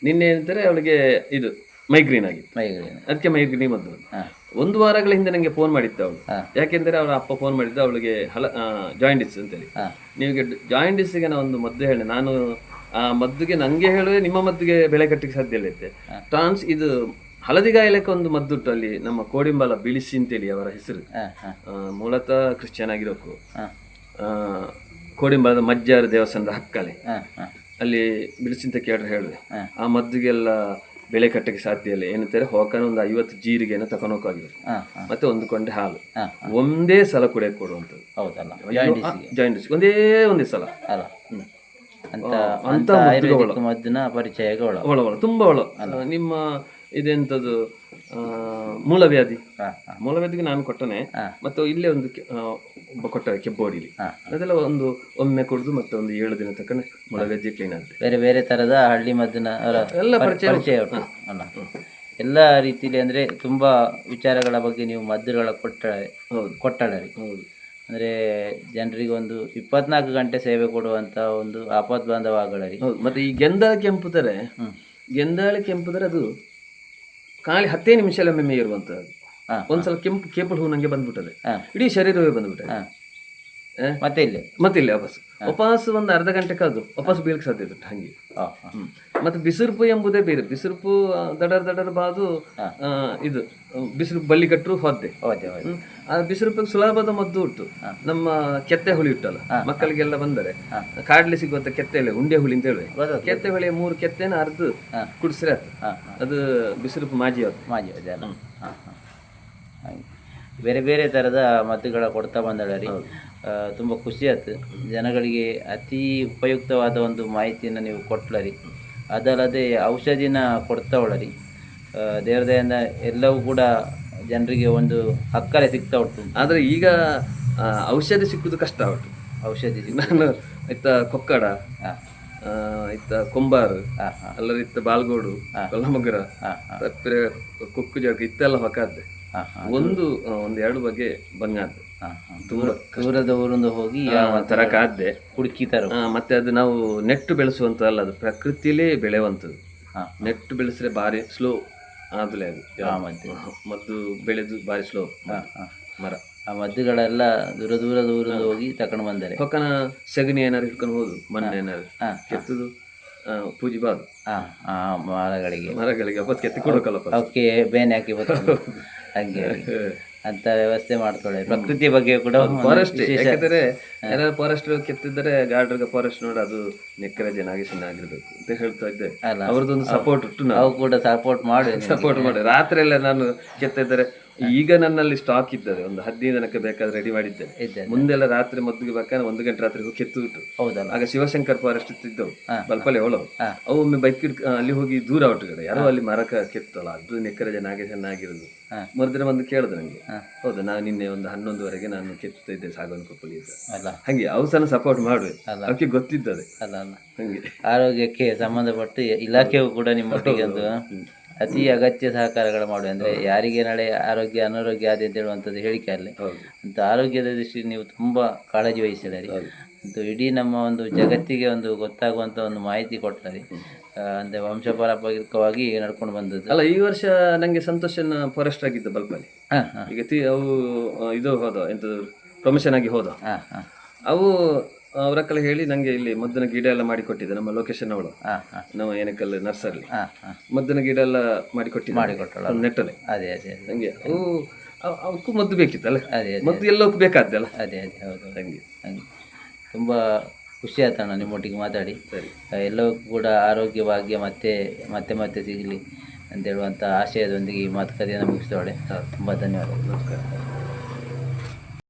ನಿನ್ನೆ ಅಂತಾರೆ ಅವಳಿಗೆ ಇದು ಮೈಗ್ರೇನ್ ಆಗಿತ್ತು. ಮೈಗ್ರೇನ್ ಅದಕ್ಕೆ ಮೈಗ್ರೇನ್ ಮದ್ದು. ಒಂದು ವಾರಗಳ ಹಿಂದೆ ನನಗೆ ಫೋನ್ ಮಾಡಿತ್ತು ಅವಳು. ಯಾಕೆಂದರೆ ಅವಳ ಅವರ ಅಪ್ಪ ಫೋನ್ ಮಾಡಿದ್ದು ಅವಳಿಗೆ ಹಲ ಜಾಯಿಂಡಿಸ್ ಅಂತೇಳಿ. ನಿಮಗೆ ಜಾಯಿಂಡಿಸ್ಗೆ ನಾನು ಒಂದು ಮದ್ದು ಹೇಳಿ ನಾನು ಆ ಮದ್ದುಗೆ ನಂಗೆ ಹೇಳುವುದೇ ನಿಮ್ಮ ಮದ್ದುಗೆ ಬೆಲೆ ಕಟ್ಟಕ್ಕೆ ಸಾಧ್ಯ ಇಲ್ಲ ಇತ್ತೆ. ಟ್ರಾನ್ಸ್ ಇದು ಹಳದಿ ಗಾಯಲಕ್ಕೆ ಒಂದು ಮದ್ದುಂಟು ಅಲ್ಲಿ ನಮ್ಮ ಕೋಡಿಂಬಲ ಬಿಳಿಸಿ ಅಂತೇಳಿ ಅವರ ಹೆಸರು. ಮೂಲತಃ ಕ್ರಿಶ್ಚಿಯನ್ ಆಗಿರೋಕು. ಆ, ಕೋಡಿಂಬಲದ ಮಜ್ಜಾರ ದೇವಸ್ಥಾನದ ಹಕ್ಕಲೆ. ಅಲ್ಲಿ ಬಿಳಿಸಿ ಅಲ್ಲಿ ಬಿಳಿಸಿಂತ ಕೇಳ್ರೆ ಹೇಳಿದೆ. ಆ ಮದ್ದುಗೆಲ್ಲ ಬೆಳೆ ಕಟ್ಟಕ್ಕೆ ಸಾಧ್ಯ ಇಲ್ಲ. ಏನಂತಾರೆ ಹೋಗನ ಒಂದು ಐವತ್ತು ಜೀರಿಗೆನ ಹಾಂ ಮತ್ತೆ ಒಂದು ಕೊಂಡೆ ಹಾಲು. ಒಂದೇ ಸಲ ಕುಡಿಯಕ್ಕೆ ಕೊಡುವಂಥದ್ದು. ಹೌದಲ್ಲ. ಜಾಯಿಂಟ್ ಒಂದೇ ಒಂದೇ ಸಲ. ಅಲ್ಲ. ಅಂತ ಅಂತ ಅಂತ ಆಯುರ್ವೇದಿಕ್ ಮದ್ದಿನ ಪರಿಚಯಕ್ಕೆ ಒಳ ಒಳ ಒಳ ತುಂಬ ಒಳ. ನಿಮ್ಮ ಇದೆಂತದ್ದು ಮೂಲವ್ಯಾಧಿ. ಮೂಲವ್ಯಾಧಿಗೆ ನಾನು ಕೊಟ್ಟನೆ. ಮತ್ತು ಇಲ್ಲೇ ಒಂದು ಕೊಟ್ಟ ಕೆಬ್ಬೋಡಿಲಿ ಅದೆಲ್ಲ ಒಂದು ಒಮ್ಮೆ ಕುಡಿದು ಮತ್ತೆ ಒಂದು ಏಳು ದಿನ ತಕ್ಕ ಮೂಲವ್ಯಾಧಿ ಕ್ಲೀನ್ ಆಗುತ್ತೆ ಬೇರೆ ಬೇರೆ ತರದ ಹಳ್ಳಿ ಮದ್ದಿನ ಎಲ್ಲ ಪರಿಚಯ ಎಲ್ಲ ರೀತಿಲಿ ಅಂದ್ರೆ ತುಂಬಾ ವಿಚಾರಗಳ ಬಗ್ಗೆ ನೀವು ಮದ್ದುಗಳ ಕೊಟ್ಟ ಹೌದು. ಕೊಟ್ಟಳರಿ. ಹೌದು. ಅಂದರೆ ಜನರಿಗೆ ಒಂದು ಇಪ್ಪತ್ನಾಲ್ಕು ಗಂಟೆ ಸೇವೆ ಕೊಡುವಂಥ ಒಂದು ಆಪತ್ ಬಾಂಧವಗಳರಿ ಹೌದು ಮತ್ತೆ ಈ ಗೆಂದಾಳ ಕೆಂಪುದರೆ ಗೆಂದಾಳ ಕೆಂಪುದರೆ ಅದು ಖಾಲಿ ಹತ್ತೇ ನಿಮಿಷ ಒಮ್ಮೆ ಇರುವಂತದ್ದು ಹಾಂ. ಒಂದ್ಸಲ ಕೆಂಪು ಕೇಪಲ್ ಹೂ ನಂಗೆ ಬಂದ್ಬಿಟ್ಟದೆ. ಇಡೀ ಶರೀರವೇ ಬಂದ್ಬಿಟ್ಟದೆ. ಹಾಂ. ಮತ್ತೆ ಇಲ್ಲೇ ಮತ್ತೆ ಇಲ್ಲೇ ವಾಪಸ್ ವಾಪಸ್ ಒಂದು ಅರ್ಧ ಗಂಟೆ ಕಾದು ವಾಪಸ್ ಬೀಳಕ್ಕೆ ಸಾಧ್ಯ ಇತ್ತು ಹಂಗೆ. ಮತ್ತೆ ಬಿಸಿರುಪು ಎಂಬುದೇ ಬೇರೆ. ಬಿಸಿರುಪು ದಡರ್ ದಡರ್ ಬಾದು ಇದು ಬಿಸಿರು ಬಳ್ಳಿ ಕಟ್ಟರು ಹೊದ್ದೆ. ಹೌದೇ ಆ ಬಿಸಿರುಪಿಗೆ ಸುಲಭದ ಮದ್ದು ಉಂಟು. ನಮ್ಮ ಕೆತ್ತೆ ಹುಳಿ ಉಂಟಲ್ಲ ಮಕ್ಕಳಿಗೆಲ್ಲ ಬಂದರೆ. ಕಾಡ್ಲಿ ಸಿಗುವಂತ ಕೆತ್ತೆ ಎಲೆ ಉಂಡೆ ಹುಳಿ ಅಂತ ಹೇಳಿ ಕೆತ್ತೆ ಹುಳಿ ಮೂರು ಕೆತ್ತೆನ ಅರ್ದು. ಕುಡಿಸ್ರೆ ಆಯ್ತು ಅದು ಬಿಸಿರುಪು ಮಾಜಿ ಆಯ್ತು ಮಾಜಿ ಬೇರೆ ಬೇರೆ ತರದ ಮದ್ದುಗಳ ಕೊಡ್ತಾ ಬಂದಳರಿ. ತುಂಬಾ ಖುಷಿ ಆಯ್ತು ಜನಗಳಿಗೆ ಅತಿ ಉಪಯುಕ್ತವಾದ ಒಂದು ಮಾಹಿತಿಯನ್ನು ನೀವು ಕೊಟ್ಲರಿ. ಅದಲ್ಲದೆ ಔಷಧಿನ ಕೊಡ್ತಾವಳರಿ. ದೇವ್ರ ದಯಿಂದ ಎಲ್ಲವೂ ಕೂಡ ಜನರಿಗೆ ಒಂದು ಹಕ್ಕಲೆ ಸಿಗ್ತಾ ಉಂಟು. ಆದರೆ ಈಗ ಔಷಧಿ ಸಿಕ್ಕುದು ಕಷ್ಟ ಉಂಟು ಔಷಧಿ ನಾನು ಇತ್ತ ಕೊಕ್ಕಡ ಇತ್ತ ಕೊಂಬಾರು ಅಲ್ಲರ ಇತ್ತ ಬಾಲ್ಗೋಡು ಕೊಲ್ಲಮಗ್ರ ತಪ್ಪರೆ ಕುಕ್ಕು ಜಾಗ ಇತ್ತೆಲ್ಲ ಹೊಕಾದ್ದೆ. ಹಾಂ ಹಾಂ. ಒಂದು ಆ, ಒಂದು ಎರಡು ಬಗೆ ಬಂಗಾದ್ದೆ. ದೂರ ದೂರದ ಊರಿಂದ ಹೋಗಿ ಯಾವ ತರಕಾದ್ದೆ ಹುಡುಕಿ ತರೋ. ಮತ್ತೆ ಅದು ನಾವು ನೆಟ್ಟು ಬೆಳೆಸುವಂತಲ್ಲ ಅದು ಪ್ರಕೃತಿಲೇ ಬೆಳೆಯುವಂಥದ್ದು. ನೆಟ್ಟು ಬೆಳೆಸಿದ್ರೆ ಭಾರಿ ಸ್ಲೋ ಆದಲೇ ಅದು. ಯಾವ ಮದ್ದು ಬೆಳೆದು ಭಾರಿ ಸ್ಲೋ ಮರ. ಆ ಮದ್ದುಗಳೆಲ್ಲ ದೂರ ದೂರ ದೂರದ ಹೋಗಿ ತಕೊಂಡು ಬಂದರೆ. ಪಕ್ಕನ ಸಗಣಿ ಏನಾರು ಹಿಡ್ಕೊಂಡು ಹೋದು ಮಣ್ಣು ಏನಾರು ಕೆತ್ತದು ಪೂಜೆ ಬಾದು. ಮರಗಳಿಗೆ. ಮರಗಳಿಗೆ ಅಪ್ಪತ್ತು ಕೆತ್ತಿ ಕೊಡೋಕಲ್ಲಪ್ಪ ಅವಕ್ಕೆ ಬೇನೆ ಹಾಕಿ ಬರ್ತದೆ ಹಂಗೆ ಅಂತ ವ್ಯವಸ್ಥೆ ಮಾಡ್ತಾಳೆ ಪ್ರಕೃತಿ ಬಗ್ಗೆ ಕೂಡ ಒಂದು ಫಾರೆಸ್ಟ್ ವಿಶೇಷ ಯಾಕಂದ್ರೆ ಯಾರು ಫಾರೆಸ್ಟ್ ಕೆತ್ತಿದ್ರೆ ಗಾರ್ಡ್ರಿಗೆ ಫಾರೆಸ್ಟ್ ನೋಡಿ ಅದು ನೆಕ್ಕರೆ ನಾಗೇಶನ್ ಆಗಿರ್ಬೇಕು ಅಂತ ಹೇಳ್ತಾ ಇದ್ದೆ. ಅಲ್ಲ. ಅವ್ರದ್ದೊಂದು ಸಪೋರ್ಟ್ ಇಟ್ಟು ನಾವು ಕೂಡ ಸಪೋರ್ಟ್ ಮಾಡಿ ಸಪೋರ್ಟ್ ಮಾಡಿ ರಾತ್ರಿ ಎಲ್ಲ ನಾನು ಕೆತ್ತಿದ್ದಾರೆ. ಈಗ ನನ್ನಲ್ಲಿ ಸ್ಟಾಕ್ ಇದ್ದದೆ ಒಂದು ಹದಿನೈದು ಜನಕ್ಕೆ ಬೇಕಾದ್ರೆ ರೆಡಿ ಮಾಡಿದ್ದೇನೆ. ಮುಂದೆಲ್ಲ ರಾತ್ರಿ ಮದ್ದುಗೆ ಬೇಕಾದ್ರೆ ಒಂದು ಗಂಟೆ ರಾತ್ರಿ ಹೋಗಿ ಕೆತ್ತು ಬಿಟ್ಟು ಹೌದಲ್ಲ. ಆಗ ಶಿವಶಂಕರ್ ಫಾರೆಸ್ಟ್ ಇದ್ದವು. ಬಲ್ಪಲೆ ಅವಳು. ಅವು ಒಮ್ಮೆ ಬೈಕ್ ಅಲ್ಲಿ ಹೋಗಿ ದೂರ ಹೊಟ್ಟುಗಡೆ ಯಾರೋ ಅಲ್ಲಿ ಮರಕ ಕೆತ್ತಲ್ಲ ಅದು ನೆಕ್ಕರೆ ಜನ ಆಗಿರೋದು ಚೆನ್ನಾಗಿರುದು. ಮರುದಿನ ಬಂದು ಕೇಳುದು ನನಗೆ ಹೌದು ನಾನು ನಿನ್ನೆ ಒಂದು ಹನ್ನೊಂದುವರೆಗೆ ನಾನು ಕೆತ್ತುತ್ತಾ ಇದ್ದೆ ಸಾಗವನ ಕೊಪ್ಪಳಿ ಅಲ್ಲ. ಹಂಗೆ ಅವು ಸಹ ಸಪೋರ್ಟ್ ಮಾಡುವೆ. ಅಲ್ಲ. ಅವಕ್ಕೆ ಗೊತ್ತಿದ್ದದೆ ಅಲ್ಲ ಅಲ್ಲ. ಹಂಗೆ. ಆರೋಗ್ಯಕ್ಕೆ ಸಂಬಂಧಪಟ್ಟು ಇಲಾಖೆಯು ಕೂಡ ನಿಮ್ಮೊಟ್ಟಿಗೆ ಒಂದು ಅತಿ ಅಗತ್ಯ ಸಹಕಾರಗಳು ಮಾಡುವ ಅಂದರೆ ಯಾರಿಗೆ ನಾಳೆ ಆರೋಗ್ಯ ಅನಾರೋಗ್ಯ ಆದ ಅಂತ ಹೇಳುವಂಥದ್ದು ಹೇಳಿಕೆ ಅಲ್ಲಿ. ಅಂತ ಆರೋಗ್ಯದ ದೃಷ್ಟಿ ನೀವು ತುಂಬ ಕಾಳಜಿ ವಹಿಸಿದ್ದೀರಿ. ಮತ್ತು ಇಡೀ ನಮ್ಮ ಒಂದು ಜಗತ್ತಿಗೆ ಒಂದು ಗೊತ್ತಾಗುವಂಥ ಒಂದು ಮಾಹಿತಿ ಕೊಡ್ತಾರೆ ಅಂದರೆ ವಂಶಪಾರಂಪರಿಕವಾಗಿ ನಡ್ಕೊಂಡು ಬಂದದ್ದು. ಅಲ್ಲ ಈ ವರ್ಷ ನಂಗೆ ಸಂತೋಷನ ಫಾರೆಸ್ಟ್ ಆಗಿದ್ದು ಬಲ್ಪಲ್ಲಿ. ಈಗ ಅವು ಇದು ಹೋದ ಎಂತ ಪ್ರಮೋಷನ್ ಆಗಿ ಹೋದ ಹಾಂ ಹಾಂ. ಅವು ಅವರಕ್ಕೆಲ್ಲ ಹೇಳಿ ನಂಗೆ ಇಲ್ಲಿ ಮದ್ದಿನ ಗಿಡ ಎಲ್ಲ ಮಾಡಿಕೊಟ್ಟಿದ್ದೆ ನಮ್ಮ ಲೊಕೇಶನ್ ಅವಳು. ಹಾಂ ಹಾಂ. ನಮ್ಮ ಏನಕ್ಕಲ್ಲ ನರ್ಸರಿ. ಹಾಂ ಹಾಂ. ಮದ್ದಿನ ಗಿಡ ಎಲ್ಲ ಮಾಡಿಕೊಟ್ಟಿದ್ದೆ. ಮಾಡಿಕೊಟ್ಟಳು. ನೆಟ್ಟಲೆ ಅದೇ ಅದೇ ಅದೇ. ಹಂಗೆ ಅವು ಅವ್- ಅವಕ್ಕೂ ಮದ್ದು ಬೇಕಿತ್ತಲ್ಲ? ಅದೇ ಅದೇ ಮದ್ದು ಎಲ್ಲೋಕ್ಕೂ ಬೇಕಾದ್ದಲ್ಲ? ಅದೇ ಅದೇ ಹೌದು ಹಂಗೆ ಹಂಗೆ ತುಂಬ ಖುಷಿ ಆಯ್ತಣ್ಣ ನಿಮ್ಮೊಟ್ಟಿಗೆ ಮಾತಾಡಿ. ಸರಿ. ಎಲ್ಲವೂ ಕೂಡ ಆರೋಗ್ಯ ಭಾಗ್ಯ ಮತ್ತೆ ಮತ್ತೆ ಮತ್ತೆ ಸಿಗಲಿ ಅಂತ ಹೇಳುವಂಥ ಆಶಯದೊಂದಿಗೆ ಈ ಮಾತುಕತೆಯನ್ನು ಮುಗಿಸ್ತವಳೆ ತುಂಬ ಧನ್ಯವಾದಗಳು. ನಮಸ್ಕಾರ.